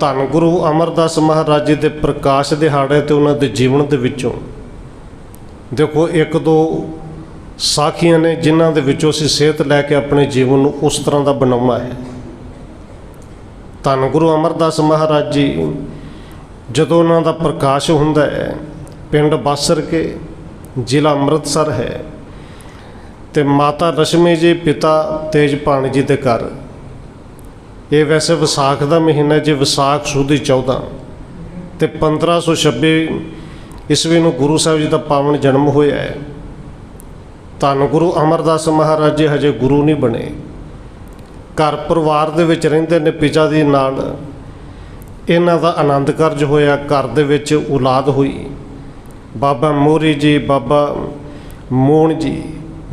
ਧੰਨ ਗੁਰੂ ਅਮਰਦਾਸ ਮਹਾਰਾਜ ਜੀ ਦੇ ਪ੍ਰਕਾਸ਼ ਦਿਹਾੜੇ ਤੇ ਉਹਨਾਂ ਦੇ ਜੀਵਨ ਦੇ ਵਿੱਚੋਂ। ਦੇਖੋ, ਇੱਕ ਦੋ ਸਾਖੀਆਂ ਨੇ ਜਿਨ੍ਹਾਂ ਦੇ ਵਿੱਚੋਂ ਅਸੀਂ ਸਿਹਤ ਲੈ ਕੇ ਆਪਣੇ ਜੀਵਨ ਨੂੰ ਉਸ ਤਰ੍ਹਾਂ ਦਾ ਬਣਾਉਣਾ ਹੈ। ਧੰਨ ਗੁਰੂ ਅਮਰਦਾਸ ਮਹਾਰਾਜ ਜੀ, ਜਦੋਂ ਉਹਨਾਂ ਦਾ ਪ੍ਰਕਾਸ਼ ਹੁੰਦਾ ਹੈ, ਪਿੰਡ ਬਾਸਰ ਕੇ ਜ਼ਿਲ੍ਹਾ ਅੰਮ੍ਰਿਤਸਰ ਹੈ, ਤੇ ਮਾਤਾ ਰਸ਼ਮੀ ਜੀ, ਪਿਤਾ ਤੇਜਪਾਣ ਜੀ ਦੇ ਘਰ ਇਹ ਵੈਸੇ ਵਿਸਾਖ ਦਾ ਮਹੀਨਾ ਜੇ ਵਿਸਾਖ ਸੁਦੀ 14 ਤੇ 1526 ਈਸਵੀ ਨੂੰ ਗੁਰੂ ਸਾਹਿਬ ਜੀ ਦਾ ਪਾਵਨ ਜਨਮ ਹੋਇਆ ਹੈ। ਧੰਨ ਗੁਰੂ ਅਮਰਦਾਸ ਮਹਾਰਾਜ ਜੀ ਹਜੇ ਗੁਰੂ ਨਹੀਂ ਬਣੇ। ਘਰ ਪਰਿਵਾਰ ਦੇ ਵਿੱਚ ਰਹਿੰਦੇ ਨੇ ਪਿਤਾ ਜੀ ਨਾਲ। ਇਹਨਾਂ ਦਾ ਆਨੰਦ ਕਾਰਜ ਹੋਇਆ, ਘਰ ਦੇ ਵਿੱਚ ਔਲਾਦ ਹੋਈ। ਬਾਬਾ ਮੋਰੀ ਜੀ, ਬਾਬਾ ਮੋਹਨ ਜੀ,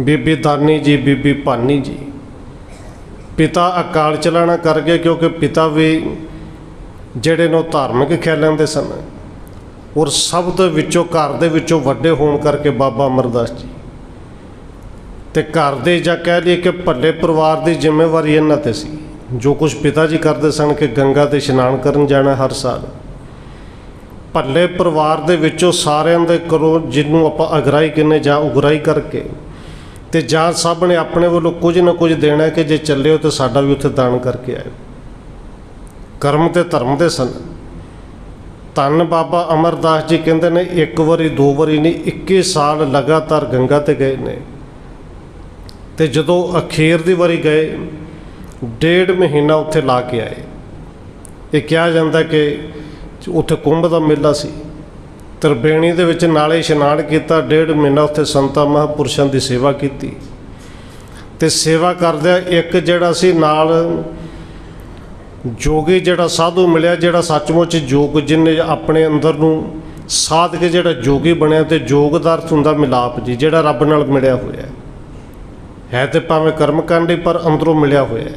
ਬੀਬੀ ਦਾਨੀ ਜੀ, ਬੀਬੀ ਭਾਨੀ ਜੀ। ਪਿਤਾ ਅਕਾਲ ਚਲਾਣਾ ਕਰ ਗਏ ਕਿਉਂਕਿ ਪਿਤਾ ਵੀ ਜਿਹੜੇ ਨੂੰ ਧਾਰਮਿਕ ਖਿਆਲਾਂ ਦੇ ਸਨ ਔਰ ਸਭ ਦੇ ਵਿੱਚੋਂ ਘਰ ਦੇ ਵਿੱਚੋਂ ਵੱਡੇ ਹੋਣ ਕਰਕੇ ਬਾਬਾ ਅਮਰਦਾਸ ਜੀ। ਤੇ ਘਰ ਦੇ ਜਾਂ ਕਹਿ ਲਈਏ ਕਿ ਭੱਲੇ ਪਰਿਵਾਰ ਦੀ ਜ਼ਿੰਮੇਵਾਰੀ ਇਹਨਾਂ ਤੇ ਸੀ। ਜੋ ਕੁਝ ਪਿਤਾ ਜੀ ਕਰਦੇ ਸਨ ਕਿ ਗੰਗਾ ਤੇ ਇਸ਼ਨਾਨ ਕਰਨ ਜਾਣਾ ਹਰ ਸਾਲ। ਭੱਲੇ ਪਰਿਵਾਰ ਦੇ ਵਿੱਚੋਂ ਸਾਰਿਆਂ ਦੇ ਕਰੋ ਜਿਹਨੂੰ ਆਪਾਂ ਅਗਰਾਈ ਕਹਿੰਦੇ ਜਾਂ ਉਗਰਾਈ ਕਰਕੇ ਤੇ ਜਾਂ ਸਭ ਨੇ ਆਪਣੇ ਵੱਲੋਂ ਕੁਝ ਨਾ ਕੁਝ ਦੇਣਾ ਕਿ ਜੇ ਚੱਲਿਓ ਤੇ ਸਾਡਾ ਵੀ ਉੱਥੇ ਦਾਨ ਕਰਕੇ ਆਇਓ। ਕਰਮ ਤੇ ਧਰਮ ਦੇ ਸਨ। ਧੰਨ ਬਾਬਾ ਅਮਰਦਾਸ ਜੀ ਕਹਿੰਦੇ ਨੇ, ਇੱਕ ਵਾਰੀ, ਦੋ ਵਾਰੀ ਨਹੀਂ 21 ਸਾਲ ਲਗਾਤਾਰ ਗੰਗਾ ਤੇ ਗਏ ਨੇ। ਤੇ ਜਦੋਂ ਅਖੀਰ ਦੀ ਵਾਰੀ ਗਏ, ਡੇਢ ਮਹੀਨਾ ਉੱਥੇ ਲਾ ਕੇ ਆਏ। ਇਹ ਕਿਹਾ ਜਾਂਦਾ ਕਿ ਉੱਥੇ ਕੁੰਭ ਦਾ ਮੇਲਾ ਸੀ। ਤਰਬੇਣੀ ਦੇ ਵਿੱਚ ਨਾਲੇ ਇਸ਼ਨਾਨ ਕੀਤਾ, ਡੇਢ ਮਹੀਨਾ ਉੱਥੇ ਸੰਤਾਂ ਮਹਾਂਪੁਰਸ਼ਾਂ ਦੀ ਸੇਵਾ ਕੀਤੀ। ਤੇ ਸੇਵਾ ਕਰਦਿਆਂ ਇੱਕ ਜਿਹੜਾ ਸੀ ਨਾਲ ਜੋਗੀ ਜਿਹੜਾ ਸਾਧੂ ਮਿਲਿਆ, ਜਿਹੜਾ ਸੱਚਮੁੱਚ ਜੋਗ, ਜਿਹਨੇ ਆਪਣੇ ਅੰਦਰ ਨੂੰ ਸਾਧ ਕੇ ਜਿਹੜਾ ਜੋਗੀ ਬਣਿਆ ਤੇ ਜੋਗ ਦਾ ਅਰਥ ਹੁੰਦਾ ਮਿਲਾਪ ਜੀ, ਜਿਹੜਾ ਰੱਬ ਨਾਲ ਮਿਲਿਆ ਹੋਇਆ। ਹੈ ਹੈ ਤੇ ਭਾਵੇਂ ਕਰਮਕਾਂਡੀ ਪਰ ਅੰਦਰੋਂ ਮਿਲਿਆ ਹੋਇਆ।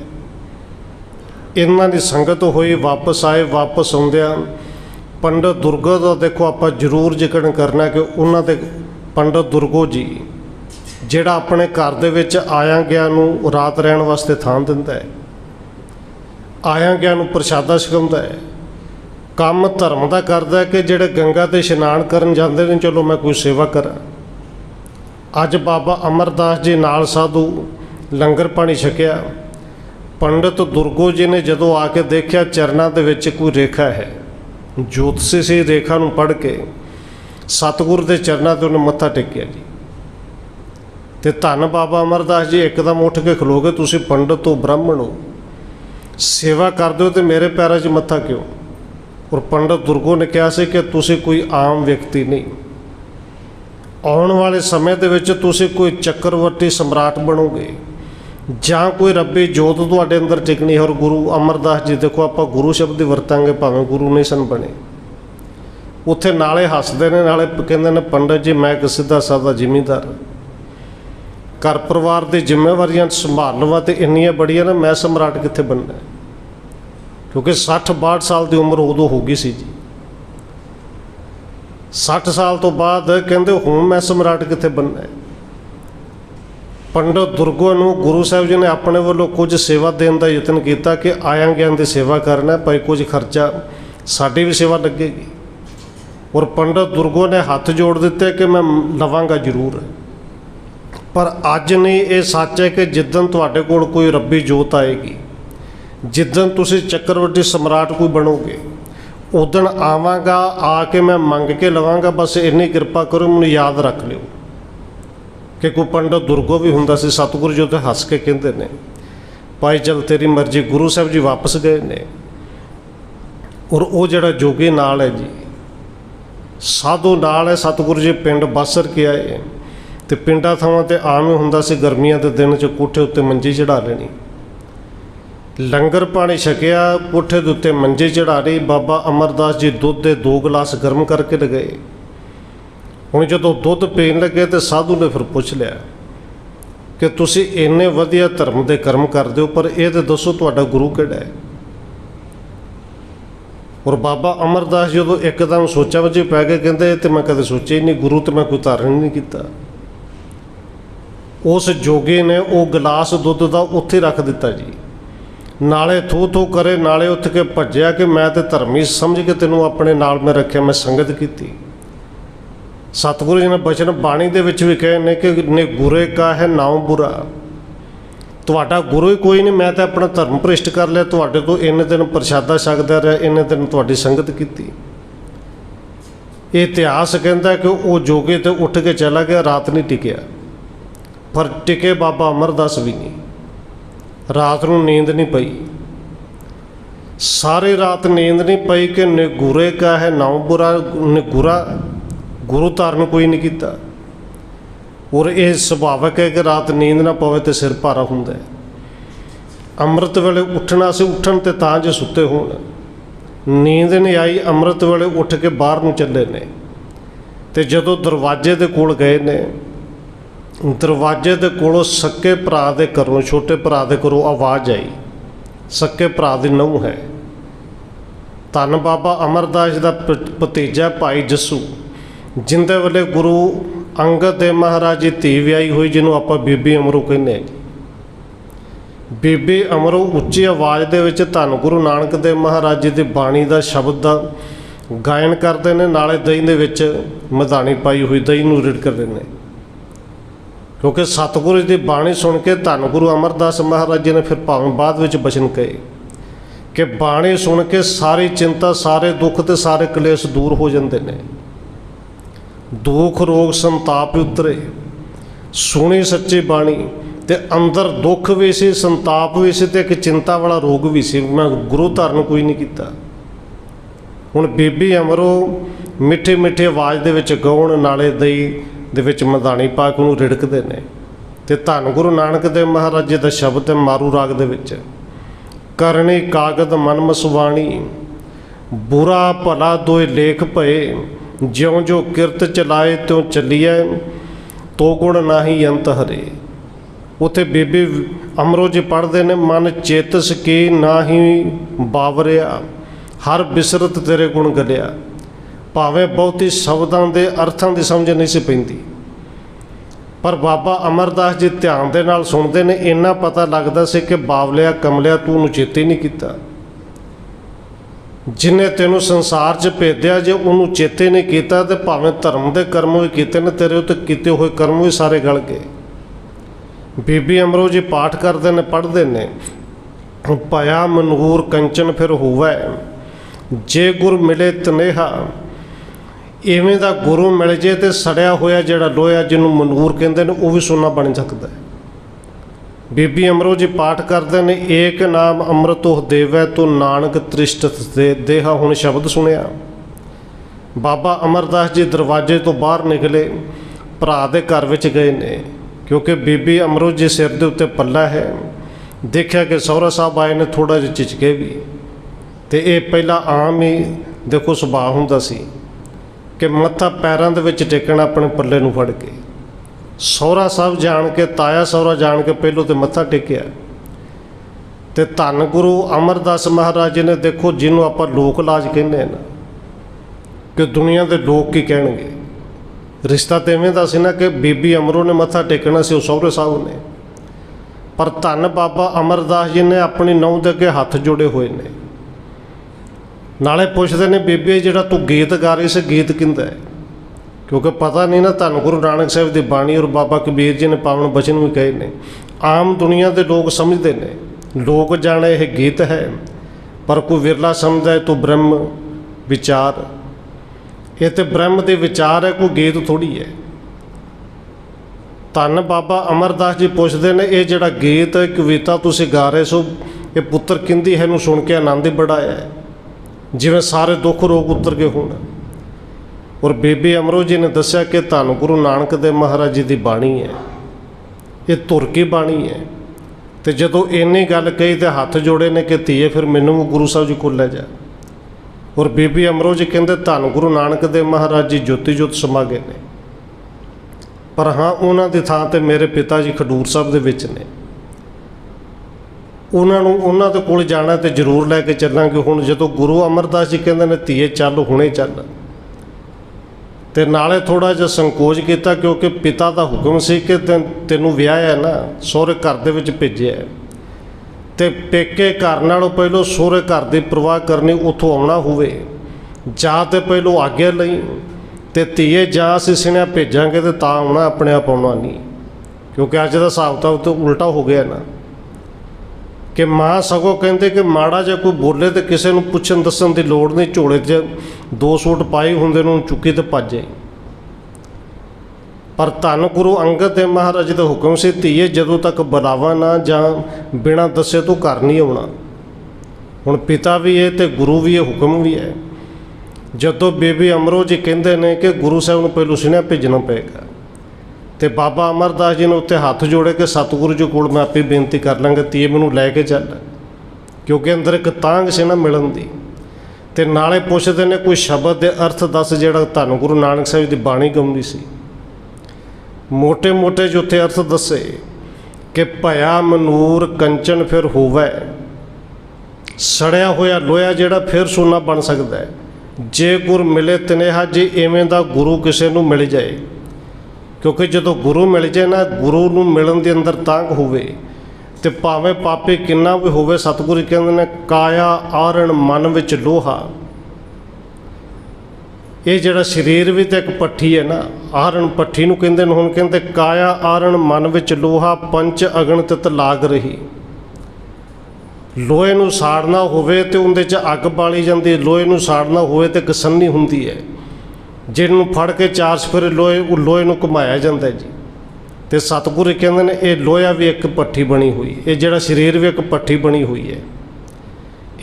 ਇਹਨਾਂ ਦੀ ਸੰਗਤ ਹੋਈ, ਵਾਪਸ ਆਏ, ਵਾਪਸ ਆਉਂਦਿਆਂ ਪੰਡਤ ਦੁਰਗਾ ਦਾ ਦੇਖੋ ਆਪਾਂ ਜ਼ਰੂਰ ਜ਼ਿਕਰ ਕਰਨਾ ਕਿ ਉਹਨਾਂ ਦੇ ਪੰਡਤ ਦੁਰਗੋ ਜੀ, ਜਿਹੜਾ ਆਪਣੇ ਘਰ ਦੇ ਵਿੱਚ ਆਇਆ ਗਿਆ ਨੂੰ ਰਾਤ ਰਹਿਣ ਵਾਸਤੇ ਥਾਂ ਦਿੰਦਾ ਹੈ, ਆਇਆਂ ਗਿਆ ਨੂੰ ਪ੍ਰਸ਼ਾਦਾ ਛਕਾਉਂਦਾ ਹੈ, ਕੰਮ ਧਰਮ ਦਾ ਕਰਦਾ ਕਿ ਜਿਹੜੇ ਗੰਗਾ ਤੇ ਇਸ਼ਨਾਨ ਕਰਨ ਜਾਂਦੇ ਨੇ, ਚਲੋ ਮੈਂ ਕੋਈ ਸੇਵਾ ਕਰਾਂ। ਅੱਜ ਬਾਬਾ ਅਮਰਦਾਸ ਜੀ ਨਾਲ ਸਾਧੂ ਲੰਗਰ ਪਾਣੀ ਛਕਿਆ। ਪੰਡਤ ਦੁਰਗੋ ਜੀ ਨੇ ਜਦੋਂ ਆ ਕੇ ਦੇਖਿਆ, ਚਰਨਾਂ ਦੇ ਵਿੱਚ ਕੋਈ ਰੇਖਾ ਹੈ। ਜੋਤਸੀ ਸੀ, ਰੇਖਾ ਨੂੰ ਪੜ੍ਹ ਕੇ ਸਤਿਗੁਰ ਦੇ ਚਰਨਾਂ ਤੇ ਉਹਨੇ ਮੱਥਾ ਟੇਕਿਆ ਜੀ। ਤੇ ਧੰਨ ਬਾਬਾ ਅਮਰਦਾਸ ਜੀ, ਇੱਕਦਮ ਉੱਠ ਕੇ ਖਲੋਗੇ ਤੁਸੀਂ ਪੰਡਤ ਹੋ, ਬ੍ਰਾਹਮਣ ਹੋ। ਸੇਵਾ ਕਰਦੇ ਹੋ ਤੇ ਮੇਰੇ ਪੈਰਾਂ 'ਚ ਮੱਥਾ ਕਿਉਂ? ਔਰ ਪੰਡਤ ਦੁਰਗੋ ਨੇ ਕਿਹਾ ਸੀ ਕਿ ਤੁਸੀਂ ਕੋਈ ਆਮ ਵਿਅਕਤੀ ਨਹੀਂ। ਆਉਣ ਵਾਲੇ ਸਮੇਂ ਦੇ ਵਿੱਚ ਤੁਸੀਂ ਕੋਈ ਚੱਕਰਵਰਤੀ ਸਮਰਾਟ ਬਣੋਗੇ। ਜਾਂ ਕੋਈ ਰੱਬੀ ਜੋਤ ਤੁਹਾਡੇ ਅੰਦਰ ਟਿਕਣੀ ਹੈ ਔਰ ਗੁਰੂ ਅਮਰਦਾਸ ਜੀ, ਦੇਖੋ ਆਪਾਂ ਗੁਰੂ ਸ਼ਬਦ ਹੀ ਵਰਤਾਂਗੇ, ਭਾਵੇਂ ਗੁਰੂ ਨਹੀਂ ਸਨ ਬਣੇ। ਉੱਥੇ ਨਾਲੇ ਹੱਸਦੇ ਨੇ, ਨਾਲੇ ਕਹਿੰਦੇ ਨੇ, ਪੰਡਤ ਜੀ, ਮੈਂ ਇੱਕ ਸਿੱਧਾ ਸਾਦਾ ਜ਼ਿਮੀਂਦਾਰ। ਘਰ ਪਰਿਵਾਰ ਦੀ ਜ਼ਿੰਮੇਵਾਰੀਆਂ ਸੰਭਾਲ ਲਵਾਂ ਇੰਨੀਆਂ ਬੜੀਆਂ ਨੇ, ਮੈਂ ਸਮਰਾਟ ਕਿੱਥੇ ਬਣਨਾ? ਕਿਉਂਕਿ 60 62 ਸਾਲ ਦੀ ਉਮਰ ਉਦੋਂ ਹੋ ਗਈ ਸੀ ਜੀ। 60 ਸਾਲ ਤੋਂ ਬਾਅਦ ਕਹਿੰਦੇ, ਹੁਣ ਮੈਂ ਸਮਰਾਟ ਕਿੱਥੇ ਬਣਨਾ ਪੰਡਤ ਦੁਰਗੋ ਨੂੰ ਗੁਰੂ ਸਾਹਿਬ ਜੀ ਨੇ ਆਪਣੇ ਵੱਲੋਂ ਕੁਝ ਸੇਵਾ ਦੇਣ ਦਾ ਯਤਨ ਕੀਤਾ ਕਿ ਆਇਆਂ ਗਿਆਨ ਦੀ ਸੇਵਾ ਕਰਨਾ, ਭਾਈ ਕੁਝ ਖਰਚਾ ਸਾਡੀ ਵੀ ਸੇਵਾ ਲੱਗੇਗੀ। ਔਰ ਪੰਡਤ ਦੁਰਗੋ ਨੇ ਹੱਥ ਜੋੜ ਦਿੱਤੇ ਕਿ ਮੈਂ ਲਵਾਂਗਾ ਜ਼ਰੂਰ। ਪਰ ਅੱਜ ਨਹੀਂ, ਇਹ ਸੱਚ ਹੈ ਕਿ ਜਿੱਦਨ ਤੁਹਾਡੇ ਕੋਲ ਕੋਈ ਰੱਬੀ ਜੋਤ ਆਏਗੀ ਜਿੱਦਨ ਤੁਸੀਂ ਚੱਕਰਵਰਤੀ ਸਮਰਾਟ ਕੋਈ ਬਣੋਗੇ ਉਦਣ ਆਵਾਂਗਾ, ਆ ਕੇ ਮੈਂ ਮੰਗ ਕੇ ਲਵਾਂਗਾ, ਬਸ ਇੰਨੀ ਕਿਰਪਾ ਕਰੋ, ਮੈਨੂੰ ਯਾਦ ਰੱਖ ਲਿਓ। ਕਿ ਕੋਈ ਪੰਡਤ ਦੁਰਗੋ ਵੀ ਹੁੰਦਾ ਸੀ, ਸਤਿਗੁਰੂ ਜੀ ਤੇ ਹੱਸ ਕੇ ਕਹਿੰਦੇ ਨੇ, ਭਾਈ ਚਲ ਤੇਰੀ ਮਰਜ਼ੀ, ਗੁਰੂ ਸਾਹਿਬ ਜੀ ਵਾਪਸ ਗਏ ਨੇ। ਔਰ ਉਹ ਜਿਹੜਾ ਜੋਗੀ ਨਾਲ ਹੈ ਜੀ, ਸਾਧੂ ਨਾਲ ਹੈ, ਸਤਿਗੁਰੂ ਜੀ ਪਿੰਡ ਬਾਸਰ ਕੇ ਆਏ ਤੇ ਪਿੰਡਾਂ ਥਾਵਾਂ ਤੇ ਆਮ ਹੀ ਹੁੰਦਾ ਸੀ, ਗਰਮੀਆਂ ਦੇ ਦਿਨ ਚ ਕੋਠੇ ਉੱਤੇ ਮੰਜੀ ਚੜਾ ਲੈਣੀ। ਲੰਗਰ ਪਾਣੀ ਛਕਿਆ, ਕੋਠੇ ਦੇ ਉੱਤੇ ਮੰਜੀ ਚੜਾ ਲਈ, ਬਾਬਾ ਅਮਰਦਾਸ ਜੀ ਦੁੱਧ ਦੇ ਦੋ ਗਲਾਸ ਗਰਮ ਕਰਕੇ ਲਗਾਏ। ਹੁਣ ਜਦੋਂ ਦੁੱਧ ਪੀਣ ਲੱਗੇ ਤੇ ਸਾਧੂ ਨੇ ਫਿਰ ਪੁੱਛ ਲਿਆ ਕਿ ਤੁਸੀਂ ਇੰਨੇ ਵਧੀਆ ਧਰਮ ਦੇ ਕਰਮ ਕਰਦੇ ਹੋ, ਪਰ ਇਹ ਤੇ ਦੱਸੋ ਤੁਹਾਡਾ ਗੁਰੂ ਕਿਹੜਾ ਹੈ? ਔਰ ਬਾਬਾ ਅਮਰਦਾਸ ਜਦੋਂ ਇੱਕਦਮ ਸੋਚਾਂ ਵਿੱਚ ਪੈ ਕੇ ਕਹਿੰਦੇ ਇਹ ਤੇ ਮੈਂ ਕਦੇ ਸੋਚਿਆ ਹੀ ਨਹੀਂ, ਗੁਰੂ ਤੇ ਮੈਂ ਕੋਈ ਧਾਰਨ ਨਹੀਂ ਕੀਤਾ। ਉਸ ਜੋਗੇ ਨੇ ਉਹ ਗਲਾਸ ਦੁੱਧ ਦਾ ਉੱਥੇ ਰੱਖ ਦਿੱਤਾ ਜੀ। ਨਾਲੇ ਥੂ ਥੂ ਕਰੇ, ਨਾਲੇ ਉੱਠ ਕੇ ਭੱਜਿਆ ਕਿ ਮੈਂ ਤੇ ਧਰਮੀ ਸਮਝ ਕੇ ਤੈਨੂੰ ਆਪਣੇ ਨਾਲ ਮੈਂ ਰੱਖਿਆ, ਮੈਂ ਸੰਗਤ ਕੀਤੀ। ਸਤਿਗੁਰੂ ਜੀ ਨੇ ਬਚਨ ਬਾਣੀ ਦੇ ਵਿੱਚ ਵੀ ਕਹੇ ਨੇ ਕਿ ਨੇ ਗੁਰੇ ਕਾ ਹੈ ਨਾਉ ਬੁਰਾ। ਤੁਹਾਡਾ ਗੁਰੂ ਹੀ ਕੋਈ ਨਹੀਂ, ਮੈਂ ਤਾਂ ਆਪਣਾ ਧਰਮ ਭ੍ਰਿਸ਼ਟ ਕਰ ਲਿਆ, ਤੁਹਾਡੇ ਤੋਂ ਇੰਨੇ ਦਿਨ ਪ੍ਰਸ਼ਾਦਾ ਛਕਦਾ ਰਿਹਾ, ਇੰਨੇ ਦਿਨ ਤੁਹਾਡੀ ਸੰਗਤ ਕੀਤੀ। ਇਹ ਇਤਿਹਾਸ ਕਹਿੰਦਾ ਕਿ ਉਹ ਜੋਗੇ ਤੇ ਉੱਠ ਕੇ ਚਲਾ ਗਿਆ, ਰਾਤ ਨਹੀਂ ਟਿਕਿਆ। ਪਰ ਟਿਕੇ ਬਾਬਾ ਅਮਰਦਾਸ ਵੀ ਨਹੀਂ। ਰਾਤ ਨੂੰ ਨੀਂਦ ਨਹੀਂ ਪਈ। ਸਾਰੀ ਰਾਤ ਨੀਂਦ ਨਹੀਂ ਪਈ ਕਿ ਨਿਗੁਰੇ ਕਾ ਹੈ ਨਾਉ ਬੁਰਾ ਨਿਗੁਰਾ ਗੁਰੂ ਧਾਰਨ ਕੋਈ ਨਹੀਂ ਕੀਤਾ। ਔਰ ਇਹ ਸੁਭਾਵਕ ਹੈ ਕਿ ਰਾਤ ਨੀਂਦ ਨਾ ਪਵੇ ਤੇ ਸਿਰ ਭਾਰਾ ਹੁੰਦਾ ਹੈ। ਅੰਮ੍ਰਿਤ ਵੇਲੇ ਉੱਠਣਾ ਸੀ, ਉੱਠਣ ਤੇ ਤਾਂ ਜੇ ਸੁੱਤੇ ਹੋਣ। ਨੀਂਦ ਨਹੀਂ ਆਈ, ਅੰਮ੍ਰਿਤ ਵੇਲੇ ਉੱਠ ਕੇ ਬਾਹਰ ਨੂੰ ਚੱਲੇ ਨੇ। ਤੇ ਜਦੋਂ ਦਰਵਾਜ਼ੇ ਦੇ ਕੋਲ ਗਏ ਨੇ, ਦਰਵਾਜ਼ੇ ਦੇ ਕੋਲੋਂ ਸੱਕੇ ਭਰਾ ਦੇ ਘਰੋਂ, ਛੋਟੇ ਭਰਾ ਦੇ ਘਰੋਂ ਆਵਾਜ਼ ਆਈ। ਸੱਕੇ ਭਰਾ ਦੀ ਨਹੁੰ ਹੈ। ਧੰਨ ਬਾਬਾ ਅਮਰਦਾਸ ਦਾ ਭ- ਭਤੀਜਾ ਭਾਈ ਜੱਸੂ। ਜਿੰਦੇ ਵੇਲੇ ਗੁਰੂ ਅੰਗਦ ਦੇਵ ਮਹਾਰਾਜ ਦੀ ਧੀ ਵਿਆਹੀ ਹੋਈ, ਜਿਹਨੂੰ ਆਪਾਂ ਬੀਬੀ ਅਮਰੋ ਕਹਿੰਦੇ ਹਾਂ ਬੀਬੀ ਅਮਰੋ ਉੱਚੀ ਆਵਾਜ਼ ਦੇ ਵਿੱਚ ਧੰਨ ਗੁਰੂ ਨਾਨਕ ਦੇਵ ਮਹਾਰਾਜ ਜੀ ਦੀ ਬਾਣੀ ਦਾ ਸ਼ਬਦ ਦਾ ਗਾਇਨ ਕਰਦੇ ਨੇ, ਨਾਲੇ ਦਹੀਂ ਦੇ ਵਿੱਚ ਮਧਾਣੀ ਪਾਈ ਹੋਈ, ਦਹੀਂ ਨੂੰ ਰਿੜਕਦੇ ਨੇ। ਕਿਉਂਕਿ ਸਤਿਗੁਰੂ ਜੀ ਦੀ ਬਾਣੀ ਸੁਣ ਕੇ ਧੰਨ ਗੁਰੂ ਅਮਰਦਾਸ ਮਹਾਰਾਜ ਜੀ ਨੇ ਫਿਰ ਭਾਵੇਂ ਬਾਅਦ ਵਿੱਚ ਬਚਨ ਕਹੇ ਕਿ ਬਾਣੀ ਸੁਣ ਕੇ ਸਾਰੀ ਚਿੰਤਾ, ਸਾਰੇ ਦੁੱਖ ਤੇ ਸਾਰੇ ਕਲੇਸ਼ ਦੂਰ ਹੋ ਜਾਂਦੇ ਨੇ। ਦੁੱਖ ਰੋਗ ਸੰਤਾਪ ਉਤਰੇ। ਸੁਣੀ ਸੱਚੀ ਬਾਣੀ ਤੇ ਅੰਦਰ ਦੁੱਖ ਵੀ ਸੀ, ਸੰਤਾਪ ਵੀ ਸੀ ਤੇ ਇੱਕ ਚਿੰਤਾ ਵਾਲਾ ਰੋਗ ਵੀ ਸੀ। ਮੈਂ ਗੁਰੂ ਧਰਨ ਕੋਈ ਨਹੀਂ ਕੀਤਾ। ਹੁਣ ਬੀਬੀ ਅਮਰੋ ਮਿੱਠੇ ਮਿੱਠੇ ਆਵਾਜ਼ ਦੇ ਵਿੱਚ ਗਾਉਣ ਨਾਲੇ ਦਈ ਦੇ ਵਿੱਚ ਮਧਾਣੀ ਪਾਕ ਨੂੰ ਰਿੜਕਦੇ ਨੇ ਤੇ ਧੰਨ ਗੁਰੂ ਨਾਨਕ ਦੇਵ ਮਹਾਰਾਜ ਜੀ ਦਾ ਸ਼ਬਦ ਹੈ ਮਾਰੂ ਰਾਗ ਦੇ ਵਿੱਚ। ਕਰਨੀ ਕਾਗਦ ਮਨ ਮਸਵਾਣੀ, ਬੁਰਾ ਭਲਾ ਦੋਏ ਲੇਖ ਭਏ ਜਿਉਂ ਜੋ ਕਿਰਤ ਚਲਾਏ ਤਿਉ ਚੱਲੀਐ, ਤੋ ਗੁਣ ਨਾਹੀ ਅੰਤ ਹਰੇ। ਉਥੇ ਬੀਬੀ ਅਮਰੋ ਜੀ ਪੜ੍ਹਦੇ ਨੇ, ਮਨ ਚੇਤਸ ਕੀ ਨਾਹੀ ਬਾਵਰਿਆ, ਹਰ ਬਿਸਰਤ ਤੇਰੇ ਗੁਣ ਗਲਿਆ। ਭਾਵੇਂ ਬਹੁਤੀ ਸ਼ਬਦਾਂ ਦੇ ਅਰਥਾਂ ਦੀ ਸਮਝ ਨਹੀਂ ਸੀ ਪੈਂਦੀ। ਪਰ ਬਾਬਾ ਅਮਰਦਾਸ ਜੀ ਧਿਆਨ ਦੇ ਨਾਲ ਸੁਣਦੇ ਨੇ, ਇੰਨਾ ਪਤਾ ਲੱਗਦਾ ਸੀ ਕਿ ਬਾਵਲਿਆ, ਕਮਲਿਆ ਤੂੰ ਨੂੰ ਚੇਤੇ ਨਹੀਂ ਕੀਤਾ। ਜਿਨੇ ਤੈਨੂੰ ਸੰਸਾਰ 'ਚ ਭੇਜਿਆ ਜੇ ਉਹਨੂੰ ਚੇਤੇ ਨਹੀਂ ਕੀਤਾ ਤੇ ਭਾਵੇਂ ਧਰਮ ਦੇ ਕਰਮ ਵੀ ਕੀਤੇ ਨੇ, ਤੇਰੇ ਉੱਤੇ ਕੀਤੇ ਹੋਏ ਕਰਮ ਵੀ ਸਾਰੇ ਗਲ ਗਏ। ਬੀਬੀ ਅਮਰੋ ਜੀ ਪਾਠ ਕਰਦੇ ਨੇ, ਪੜ੍ਹਦੇ ਨੇ। ਭਇਆ ਮਨੂਰ ਕੰਚਨ ਫਿਰ ਹੋਵੇ। ਜੇ ਗੁਰ ਮਿਲੇ ਤਨੇਹਾ, ਇਵੇਂ ਦਾ ਗੁਰੂ ਮਿਲ ਜੇ ਤੇ ਸੜਿਆ ਹੋਇਆ ਜਿਹੜਾ ਲੋਹਾ ਜਿਹਨੂੰ ਮਨੂਰ ਕਹਿੰਦੇ ਨੇ, ਉਹ ਵੀ ਸੋਨਾ ਬਣ ਸਕਦਾ ਹੈ। ਬੀਬੀ ਅਮਰੋ ਜੀ ਪਾਠ ਕਰਦੇ ਨੇ, ਏਕ ਨਾਮ ਅੰਮ੍ਰਿਤੋ ਦੇਵੈ ਤੋ ਨਾਨਕ ਤ੍ਰਿਸ਼ਟਤ ਦੇ ਦੇਹਾ, ਹੁਣ ਸ਼ਬਦ ਸੁਣਿਆ। ਬਾਬਾ ਅਮਰਦਾਸ ਜੀ ਦਰਵਾਜ਼ੇ ਤੋਂ ਬਾਹਰ ਨਿਕਲੇ, ਭਰਾ ਦੇ ਘਰ ਵਿੱਚ ਗਏ ਨੇ, ਕਿਉਂਕਿ ਬੀਬੀ ਅਮਰੋ ਜੀ ਸਿਰ ਦੇ ਉੱਤੇ ਪੱਲਾ ਹੈ। ਦੇਖਿਆ ਕਿ ਸਹੁਰਾ ਸਾਹਿਬ ਆਏ ਨੇ ਥੋੜਾ ਜਿਹਾ ਚਿਚਕੇ ਵੀ, ਤੇ ਇਹ ਪਹਿਲਾਂ ਆਮ ਹੀ ਦੇਖੋ ਸੁਭਾਅ ਹੁੰਦਾ ਸੀ ਕਿ ਮੱਥਾ ਪੈਰਾਂ ਦੇ ਵਿੱਚ ਟੇਕਣਾ ਆਪਣੇ ਪੱਲੇ ਨੂੰ ਫੜ ਕੇ। ਸਹੁਰਾ ਸਾਹਿਬ ਜਾਣ ਕੇ, ਤਾਇਆ ਸਹੁਰਾ ਜਾਣ ਕੇ ਪਹਿਲੋਂ ਤੇ ਮੱਥਾ ਟੇਕਿਆ। ਤੇ ਧੰਨ ਗੁਰੂ ਅਮਰਦਾਸ ਮਹਾਰਾਜ ਜੀ ਨੇ ਦੇਖੋ ਜਿਹਨੂੰ ਆਪਾਂ ਲੋਕ ਲਾਜ ਕਹਿੰਦੇ ਆ ਨਾ, ਕਿ ਦੁਨੀਆ ਦੇ ਲੋਕ ਕੀ ਕਹਿਣਗੇ? ਰਿਸ਼ਤਾ ਤੇ ਐਵੇਂ ਦਾ ਸੀ ਨਾ ਕਿ ਬੀਬੀ ਅਮਰੋ ਨੇ ਮੱਥਾ ਟੇਕਣਾ ਸੀ, ਉਹ ਸਹੁਰੇ ਸਾਹਿਬ ਨੇ। ਪਰ ਧੰਨ ਬਾਬਾ ਅਮਰਦਾਸ ਜੀ ਨੇ ਆਪਣੀ ਨੌਂ ਦੇ ਅੱਗੇ ਹੱਥ ਜੋੜੇ ਹੋਏ ਨੇ। ਨਾਲੇ ਪੁੱਛਦੇ ਨੇ, ਬੀਬੀ ਜਿਹੜਾ ਤੂੰ ਗੀਤ ਗਾ ਰਹੀ ਸੀ, ਗੀਤ ਕਿੰਦਾ ਹੈ? ਕਿਉਂਕਿ ਪਤਾ ਨਹੀਂ ਨਾ ਧੰਨ ਗੁਰੂ ਨਾਨਕ ਸਾਹਿਬ ਦੀ ਬਾਣੀ ਔਰ ਬਾਬਾ ਕਬੀਰ ਜੀ ਨੇ ਪਾਵਨ ਬਚਨ ਵੀ ਕਹੇ ਨੇ। ਆਮ ਦੁਨੀਆ ਦੇ ਲੋਕ ਸਮਝਦੇ ਨੇ, ਲੋਕ ਜਾਣੇ ਇਹ ਗੀਤ ਹੈ, ਪਰ ਕੋਈ ਵਿਰਲਾ ਸਮਝਦਾ ਹੈ ਤੂੰ ਬ੍ਰਹਮ ਵਿਚਾਰ। ਇਹ ਤੇ ਬ੍ਰਹਮ ਦੇ ਵਿਚਾਰ ਹੈ, ਕੋਈ ਗੀਤ ਥੋੜੀ ਹੈ। ਧੰਨ ਬਾਬਾ ਅਮਰਦਾਸ ਜੀ ਪੁੱਛਦੇ ਨੇ, ਇਹ ਜਿਹੜਾ ਗੀਤ ਕਵਿਤਾ ਤੁਸੀਂ ਗਾ ਰਹੇ ਸੋ, ਇਹ ਪੁੱਤਰ ਕਿੰਦੀ ਹੈ? ਨੂੰ ਸੁਣ ਕੇ ਆਨੰਦ ਹੀ ਬੜਾ ਹੈ। ਜਿਵੇਂ ਸਾਰੇ ਦੁੱਖ ਰੋਗ ਉਤਰ ਗਏ ਹੋਣ। ਔਰ ਬੀਬੀ ਅਮਰੋ ਜੀ ਨੇ ਦੱਸਿਆ ਕਿ ਧੰਨ ਗੁਰੂ ਨਾਨਕ ਦੇਵ ਮਹਾਰਾਜ ਜੀ ਦੀ ਬਾਣੀ ਹੈ। ਇਹ ਧੁਰ ਕੀ ਬਾਣੀ ਹੈ। ਤੇ ਜਦੋਂ ਇੰਨੀ ਗੱਲ ਕਹੀ ਤੇ ਹੱਥ ਜੋੜੇ ਨੇ ਕਿ ਧੀਏ, ਫਿਰ ਮੈਨੂੰ ਵੀ ਗੁਰੂ ਸਾਹਿਬ ਜੀ ਕੋਲ ਲੈ ਜਾ। ਔਰ ਬੀਬੀ ਅਮਰੋ ਜੀ ਕਹਿੰਦੇ, ਧੰਨ ਗੁਰੂ ਨਾਨਕ ਦੇਵ ਮਹਾਰਾਜ ਜੀ ਜੋਤੀ ਜੋਤ ਸਮਾ ਗਏ ਨੇ। ਪਰ ਹਾਂ, ਉਹਨਾਂ ਦੀ ਥਾਂ ਤੇ ਮੇਰੇ ਪਿਤਾ ਜੀ ਖਡੂਰ ਸਾਹਿਬ ਦੇ ਵਿੱਚ ਨੇ। ਉਹਨਾਂ ਨੂੰ ਉਹਨਾਂ ਦੇ ਕੋਲ ਜਾਣਾ ਤੇ ਜ਼ਰੂਰ ਲੈ ਕੇ ਚੱਲਾਂਗੇ। ਹੁਣ ਜਦੋਂ ਗੁਰੂ ਅਮਰਦਾਸ ਜੀ ਕਹਿੰਦੇ ਨੇ, ਧੀਏ, ਚੱਲ ਹੁਣੇ ਚੱਲ। ਤੇ ਨਾਲੇ ਥੋੜਾ ਜਿਹਾ ਸੰਕੋਚ ਕੀਤਾ ਕਿਉਂਕਿ ਪਿਤਾ ਦਾ ਹੁਕਮ ਸੀ ਕਿ ਤੈਨ- ਤੈਨੂੰ ਵਿਆਹ ਹੈ ਨਾ, ਸਹੁਰੇ ਘਰ ਦੇ ਵਿੱਚ ਭੇਜਿਆ ਹੈ। ਤੇ ਪੇਕੇ ਘਰ ਨਾਲੋਂ ਪਹਿਲਾਂ ਸਹੁਰੇ ਘਰ ਦੀ ਪ੍ਰਵਾਹ ਕਰਨੀ ਉੱਥੋਂ ਆਉਣਾ ਹੋਵੇ। ਜਾਂ ਤੇ ਪਹਿਲਾਂ ਆਗਿਆ ਲਈ, ਤੇ ਧੀਏ ਜਾਂ ਅਸੀਂ ਸਿਣਿਆ ਭੇਜਾਂਗੇ ਤੇ ਤਾਂ ਆਉਣਾ ਆਪਣੇ ਆਪ ਆਉਣਾ ਨਹੀਂ। ਕਿਉਂਕਿ ਅੱਜ ਦਾ ਹਿਸਾਬ ਤਾਂ ਤੋਂ ਉਲਟਾ ਹੋ ਗਿਆ ਨਾ। ਕਿ ਮਾਂ ਸਗੋਂ ਕਹਿੰਦੇ ਕਿ ਮਾੜਾ ਜਿਹਾ ਕੋਈ ਬੋਲੇ ਤੇ ਕਿਸੇ ਨੂੰ ਪੁੱਛਣ ਦੱਸਣ ਦੀ ਲੋੜ ਨਹੀਂ, ਝੋਲੇ 'ਚ ਦੋ ਸੂਟ ਪਾਏ ਹੁੰਦੇ ਨੂੰ ਚੁੱਕੀ ਤੇ ਭੱਜ ਜਾਏ ਪਰ ਧੰਨ ਗੁਰੂ ਅੰਗਦ ਦੇਵ ਮਹਾਰਾਜ ਦਾ ਹੁਕਮ ਸੀ, ਧੀਏ ਜਦੋਂ ਤੱਕ ਬੁਲਾਵਾ ਨਾ ਜਾਂ ਬਿਨਾਂ ਦੱਸੇ ਤੋਂ ਘਰ ਨਹੀਂ ਆਉਣਾ। ਹੁਣ ਪਿਤਾ ਵੀ ਹੈ ਤੇ ਗੁਰੂ ਵੀ ਹੈ, ਹੁਕਮ ਵੀ ਹੈ। ਜਦੋਂ ਬੇਬੀ ਅਮਰੋ ਜੀ ਕਹਿੰਦੇ ਨੇ ਕਿ ਗੁਰੂ ਸਾਹਿਬ ਨੂੰ ਪਹਿਲੂ ਸੁਨੇਹਾ ਭੇਜਣਾ ਪਏਗਾ। ਤੇ ਬਾਬਾ ਅਮਰਦਾਸ ਜੀ ਨੇ ਉੱਤੇ ਹੱਥ ਜੋੜੇ ਕਿ ਸਤਿਗੁਰੂ ਜੀ ਕੋਲ ਮੈਂ ਆਪੇ ਬੇਨਤੀ ਕਰ ਲਾਂਗਾ ਤੀਏ ਮੈਨੂੰ ਲੈ ਕੇ ਚੱਲ। ਕਿਉਂਕਿ ਅੰਦਰ ਇੱਕ ਤਾਂਗ ਸੀ ਨਾ ਮਿਲਣ ਦੀ। ਤੇ ਨਾਲੇ ਪੁੱਛਦੇ ਨੇ ਕੋਈ ਸ਼ਬਦ ਦੇ ਅਰਥ ਦੱਸ ਜਿਹੜਾ ਤੁਹਾਨੂੰ ਗੁਰੂ ਨਾਨਕ ਸਾਹਿਬ ਦੀ ਬਾਣੀ ਗਾਉਂਦੀ ਸੀ। ਮੋਟੇ ਮੋਟੇ ਜੇ ਜੁੱਥੇ ਅਰਥ ਦੱਸੇ ਕਿ ਭਇਆ ਮਨੂਰ ਕੰਚਨ ਫਿਰ ਹੋਵੇ। ਸੜਿਆ ਹੋਇਆ ਲੋਹਾ ਜਿਹੜਾ ਫਿਰ ਸੋਨਾ ਬਣ ਸਕਦਾ ਹੈ। ਜੇ ਗੁਰ ਮਿਲੇ ਤਨੇਹਾ, ਜੀ ਐਵੇਂ ਦਾ ਗੁਰੂ ਕਿਸੇ ਨੂੰ ਮਿਲ ਜਾਏ। ਕਿਉਂਕਿ ਜਦੋਂ ਗੁਰੂ ਮਿਲ ਜਾਏ ਨਾ, ਗੁਰੂ ਨੂੰ ਮਿਲਣ ਦੇ ਅੰਦਰ ਤਾਂਗ ਹੋਵੇ ਤੇ ਭਾਵੇਂ ਪਾਪੇ ਕਿੰਨਾ ਵੀ ਹੋਵੇ, ਸਤਿਗੁਰੂ ਕਹਿੰਦੇ ਨੇ, ਕਾਇਆ ਆਰਣ ਮਨ ਵਿੱਚ ਲੋਹਾ। ਇਹ ਜਿਹੜਾ ਸਰੀਰ ਵੀ ਤੇ ਇੱਕ ਪੱਠੀ ਹੈ ਨਾ, ਆਰਣ ਪੱਠੀ ਨੂੰ ਕਹਿੰਦੇ ਨੇ, ਹੁਣ ਕਹਿੰਦੇ ਕਾਇਆ ਆਰਣ ਮਨ ਵਿੱਚ ਲੋਹਾ ਪੰਚ ਅਗਣ ਤਿਤ ਲਾਗ ਰਹੀ। ਲੋਹੇ ਨੂੰ ਸਾੜਨਾ ਹੋਵੇ ਤੇ ਉਹਦੇ 'ਚ ਅੱਗ ਬਾਲੀ ਜਾਂਦੀ ਲੋਹੇ ਨੂੰ ਸਾੜਨਾ ਹੋਵੇ ਤੇ ਕਸੰਨੀ ਹੁੰਦੀ ਹੈ। ਜਿਹਨੂੰ ਫੜ ਕੇ ਚਾਰ ਸਫੇਰੇ ਲੋਹੇ, ਉਹ ਲੋਹੇ ਨੂੰ ਘੁਮਾਇਆ ਜਾਂਦਾ ਹੈ ਜੀ। ਤੇ ਸਤਿਗੁਰੂ ਕਹਿੰਦੇ ਨੇ, ਇਹ ਲੋਹਾ ਵੀ ਇੱਕ ਪੱਠੀ ਬਣੀ ਹੋਈ ਇਹ ਜਿਹੜਾ ਸਰੀਰ ਵੀ ਇੱਕ ਪੱਠੀ ਬਣੀ ਹੋਈ ਹੈ।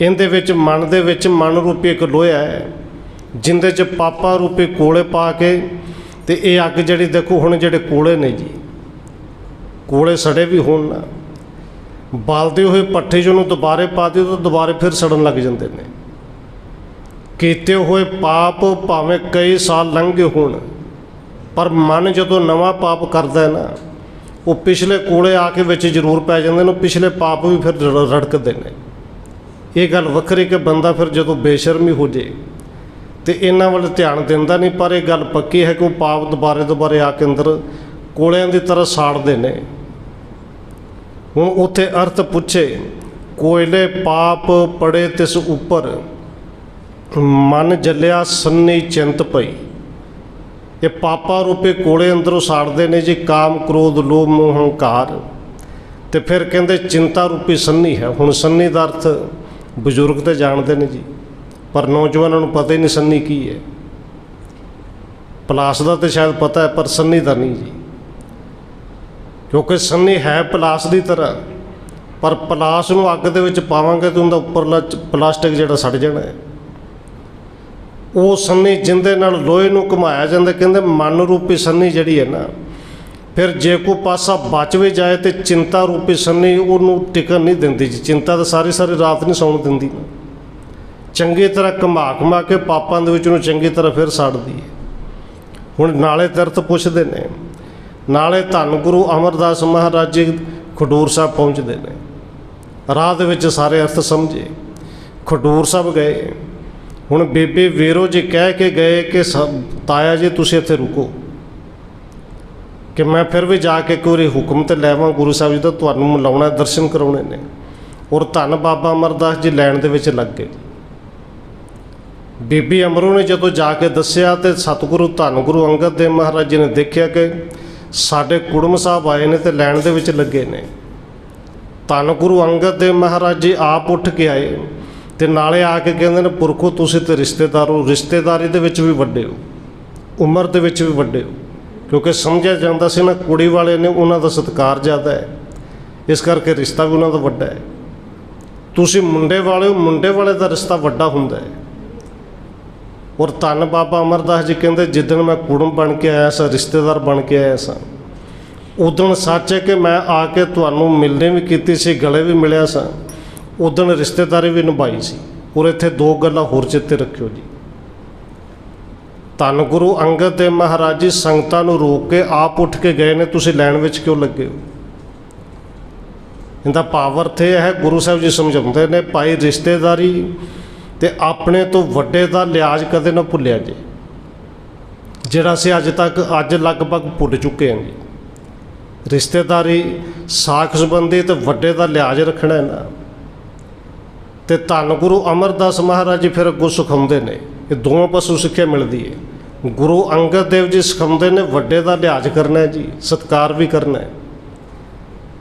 ਇਹਦੇ ਵਿੱਚ ਮਨ ਦੇ ਵਿੱਚ ਮਨ ਰੂਪੀ ਇੱਕ ਲੋਹਾ ਹੈ, ਜਿੰਦੇ 'ਚ ਪਾਪਾ ਰੂਪੀ ਕੋਲੇ ਪਾ ਕੇ ਤੇ ਇਹ ਅੱਗ ਜਿਹੜੀ ਦੇਖੋ ਹੁਣ ਜਿਹੜੇ ਕੋਲੇ ਨੇ ਜੀ, ਕੋਲੇ ਸੜੇ ਵੀ ਹੋਣ ਨਾ। ਬਾਲਦੇ ਹੋਏ ਪੱਠੇ ਜਿਹਨੂੰ ਦੁਬਾਰੇ ਪਾ ਦਿਓ ਤਾਂ ਦੁਬਾਰੇ ਫਿਰ ਸੜਨ ਲੱਗ ਜਾਂਦੇ ਨੇ। ਕੀਤੇ ਹੋਏ ਪਾਪ ਭਾਵੇਂ ਕਈ ਸਾਲ ਲੰਘੇ ਹੋਣ, ਪਰ ਮਨ ਜਦੋਂ ਨਵਾਂ ਪਾਪ ਕਰਦਾ ਹੈ ਨਾ, ਉਹ ਪਿਛਲੇ ਕੋਲੇ ਆ ਕੇ ਵਿੱਚ ਜ਼ਰੂਰ ਪੈ ਜਾਂਦੇ ਨੇ, ਪਿਛਲੇ ਪਾਪ ਵੀ ਫਿਰ ਰੜ- ਰੜਕਦੇ ਨੇ। ਇਹ ਗੱਲ ਵੱਖਰੀ ਕਿ ਬੰਦਾ ਫਿਰ ਜਦੋਂ ਬੇਸ਼ਰਮੀ ਹੋ ਜੇ, ਤੇ ਇਹਨਾਂ ਵੱਲ ਧਿਆਨ ਦਿੰਦਾ ਨਹੀਂ, ਪਰ ਇਹ ਗੱਲ ਪੱਕੀ ਹੈ ਕਿ ਉਹ ਪਾਪ ਦੁਬਾਰੇ ਦੁਬਾਰੇ ਆ ਕੇ ਅੰਦਰ ਕੋਲਿਆਂ ਦੀ ਤਰ੍ਹਾਂ ਸਾੜਦੇ ਨੇ। ਹੁਣ ਉੱਥੇ ਅਰਥ ਪੁੱਛੇ, ਕੋਇਲੇ ਪਾਪ ਪੜੇ ਤਿਸ ਉੱਪਰ ਮਨ ਜਲਿਆ ਸੰਨੀ ਚਿੰਤ ਪਈ ਇਹ ਪਾਪਾ ਰੂਪੇ ਕੋਲੇ ਅੰਦਰੋਂ ਸਾੜਦੇ ਨੇ ਜੀ, ਕਾਮ, ਕ੍ਰੋਧ, ਲੋਭ, ਮੋਹ, ਹੰਕਾਰ। ਤੇ ਫਿਰ ਕਹਿੰਦੇ ਚਿੰਤਾ ਰੂਪੀ ਸੰਨੀ ਹੈ। ਹੁਣ ਸੰਨੀ ਦਾ ਅਰਥ ਬਜ਼ੁਰਗ ਤੇ ਜਾਣਦੇ ਨੇ ਜੀ, ਪਰ ਨੌਜਵਾਨਾਂ ਨੂੰ ਪਤਾ ਹੀ ਨਹੀਂ ਸੰਨੀ ਕੀ ਹੈ। ਪਲਾਸ ਦਾ ਤੇ ਸ਼ਾਇਦ ਪਤਾ ਹੈ, ਪਰ ਸੰਨੀ ਦਾ ਨਹੀਂ ਜੀ। ਕਿਉਂਕਿ ਸੰਨੀ ਹੈ ਪਲਾਸ ਦੀ ਤਰ੍ਹਾਂ, ਪਰ ਪਲਾਸ ਨੂੰ ਅੱਗ ਦੇ ਵਿੱਚ ਪਾਵਾਂਗੇ ਤਾਂ ਉਹਦਾ ਉੱਪਰਲਾ ਪਲਾਸਟਿਕ ਜਿਹੜਾ ਸੜ ਜਾਣਾ ਹੈ। ਉਹ ਸੰਨੀ ਜਿੰਦੇ ਨਾਲ ਲੋਹੇ ਨੂੰ ਘੁਮਾਇਆ ਜਾਂਦਾ, ਕਹਿੰਦੇ ਮਨ ਰੂਪੀ ਸੰਨੀ ਜਿਹੜੀ ਹੈ ਨਾ, ਫਿਰ ਜੇ ਕੋ ਪਾਸਾ ਬਚ ਵੀ ਜਾਏ ਤੇ ਚਿੰਤਾ ਰੂਪੀ ਸੰਨੀ ਉਹਨੂੰ ਟਿਕਣ ਨਹੀਂ ਦਿੰਦੀ ਜੀ। ਚਿੰਤਾ ਤਾਂ ਸਾਰੀ ਸਾਰੀ ਰਾਤ ਨਹੀਂ ਸੌਣ ਦਿੰਦੀ। ਚੰਗੀ ਤਰ੍ਹਾਂ ਘੁਮਾ ਘੁਮਾ ਕੇ ਪਾਪਾਂ ਦੇ ਵਿੱਚ ਉਹਨੂੰ ਚੰਗੀ ਤਰ੍ਹਾਂ ਫਿਰ ਸਾੜਦੀ ਹੈ। ਹੁਣ ਨਾਲੇ ਤਰਤ ਪੁੱਛਦੇ ਨੇ, ਨਾਲੇ ਧੰਨ ਗੁਰੂ ਅਮਰਦਾਸ ਮਹਾਰਾਜ ਜੀ ਖਡੂਰ ਸਾਹਿਬ ਪਹੁੰਚਦੇ ਨੇ। ਰਾਹ ਦੇ ਵਿੱਚ ਸਾਰੇ ਅਰਥ ਸਮਝੇ। ਖਡੂਰ ਸਾਹਿਬ ਗਏ। ਹੁਣ ਬੇਬੇ ਵੀਰੋ ਜੀ ਕਹਿ ਕੇ ਗਏ ਕਿ ਸ- ਤਾਇਆ ਜੀ, ਤੁਸੀਂ ਇੱਥੇ ਰੁਕੋ। ਕਿ ਮੈਂ ਫਿਰ ਵੀ ਜਾ ਕੇ ਕੋਈ ਹੁਕਮ ਤੇ ਲੈਵਾਂ, ਗੁਰੂ ਸਾਹਿਬ ਜੀ ਦਾ ਤੁਹਾਨੂੰ ਮਿਲਾਉਣਾ, ਦਰਸ਼ਨ ਕਰਾਉਣੇ ਨੇ। ਔਰ ਧੰਨ ਬਾਬਾ ਅਮਰਦਾਸ ਜੀ ਲੈਣ ਦੇ ਵਿੱਚ ਲੱਗ ਗਏ। ਬੀਬੀ ਅਮਰੋ ਨੇ ਜਦੋਂ ਜਾ ਕੇ ਦੱਸਿਆ ਤੇ ਸਤਿਗੁਰੂ, ਧੰਨ ਗੁਰੂ ਅੰਗਦ ਦੇਵ ਮਹਾਰਾਜ ਜੀ ਨੇ ਦੇਖਿਆ ਕਿ ਸਾਡੇ ਕੁੜਮ ਸਾਹਿਬ ਆਏ ਨੇ ਤੇ ਲੈਣ ਦੇ ਵਿੱਚ ਲੱਗੇ ਨੇ। ਧੰਨ ਗੁਰੂ ਅੰਗਦ ਦੇਵ ਮਹਾਰਾਜ ਜੀ ਆਪ ਉੱਠ ਕੇ ਆਏ। ਤੇ ਨਾਲੇ ਆ ਕੇ ਕਹਿੰਦੇ ਨੇ, ਪੁਰਖੋ ਤੁਸੀਂ ਤੇ ਰਿਸ਼ਤੇਦਾਰ ਹੋ, ਰਿਸ਼ਤੇਦਾਰੀ ਦੇ ਵਿੱਚ ਵੀ ਵੱਡੇ ਹੋ, ਉਮਰ ਦੇ ਵਿੱਚ ਵੀ ਵੱਡੇ ਹੋ। ਕਿਉਂਕਿ ਸਮਝਿਆ ਜਾਂਦਾ ਸੀ ਨਾ, ਕੁੜੀ ਵਾਲੇ ਨੇ ਉਹਨਾਂ ਦਾ ਸਤਿਕਾਰ ਜ਼ਿਆਦਾ ਹੈ, ਇਸ ਕਰਕੇ ਰਿਸ਼ਤਾ ਵੀ ਉਹਨਾਂ ਦਾ ਵੱਡਾ ਹੈ। ਤੁਸੀਂ ਮੁੰਡੇ ਵਾਲੇ ਹੋ, ਮੁੰਡੇ ਵਾਲੇ ਦਾ ਰਿਸ਼ਤਾ ਵੱਡਾ ਹੁੰਦਾ ਹੈ। ਔਰ ਧੰਨ ਬਾਬਾ ਅਮਰਦਾਸ ਜੀ ਕਹਿੰਦੇ ਜਿੱਦਣ ਮੈਂ ਕੁੜਮ ਬਣ ਕੇ ਆਇਆ ਸਾਂ, ਰਿਸ਼ਤੇਦਾਰ ਬਣ ਕੇ ਆਇਆ ਸਾਂ ਉਦੋਂ ਸੱਚ ਹੈ ਕਿ ਮੈਂ ਆ ਕੇ ਤੁਹਾਨੂੰ ਮਿਲਣੇ ਵੀ ਕੀਤੀ ਸੀ, ਗਲੇ ਵੀ ਮਿਲਿਆ ਸਾਂ। ਉਦੋਂ ਰਿਸ਼ਤੇਦਾਰੀ ਵੀ ਨਿਭਾਈ ਸੀ। ਔਰ ਇੱਥੇ ਦੋ ਗੱਲਾਂ ਹੋਰ ਚਿੱਤੇ ਰੱਖਿਓ ਜੀ। ਧੰਨ ਗੁਰੂ ਅੰਗਦ ਦੇਵ ਮਹਾਰਾਜ ਜੀ, ਸੰਗਤਾਂ ਨੂੰ ਰੋਕ ਕੇ ਆਪ ਉੱਠ ਕੇ ਗਏ ਨੇ, ਤੁਸੀਂ ਲੈਣ ਵਿੱਚ ਕਿਉਂ ਲੱਗੇ ਹੋ? ਇਹਦਾ ਪਾਵਰ ਅਰਥ ਹੈ, ਗੁਰੂ ਸਾਹਿਬ ਜੀ ਸਮਝਾਉਂਦੇ ਨੇ, ਭਾਈ ਰਿਸ਼ਤੇਦਾਰੀ ਤੇ ਆਪਣੇ ਤੋਂ ਵੱਡੇ ਦਾ ਲਿਹਾਜ਼ ਕਦੇ ਨਾ ਭੁੱਲਿਆ ਜੇ। ਜਿਹੜਾ ਅਸੀਂ ਅੱਜ ਤੱਕ, ਅੱਜ ਲਗਭਗ ਭੁੱਲ ਚੁੱਕੇ ਹਾਂ ਜੀ। ਰਿਸ਼ਤੇਦਾਰੀ ਸਾਖ ਸੰਬੰਧੀ ਤੇ ਵੱਡੇ ਦਾ ਲਿਹਾਜ਼ ਰੱਖਣਾ ਹੈ ਨਾ। ਤੇ ਧੰਨ ਗੁਰੂ ਅਮਰਦਾਸ ਮਹਾਰਾਜ ਜੀ ਫਿਰ ਅੱਗੋਂ ਸਿਖਾਉਂਦੇ ਨੇ। ਇਹ ਦੋਵਾਂ ਪਾਸੋਂ ਸਿੱਖਿਆ ਮਿਲਦੀ ਹੈ ਗੁਰੂ ਅੰਗਦ ਦੇਵ ਜੀ ਸਿਖਾਉਂਦੇ ਨੇ, ਵੱਡੇ ਦਾ ਲਿਹਾਜ਼ ਕਰਨਾ ਜੀ, ਸਤਿਕਾਰ ਵੀ ਕਰਨਾ ਹੈ।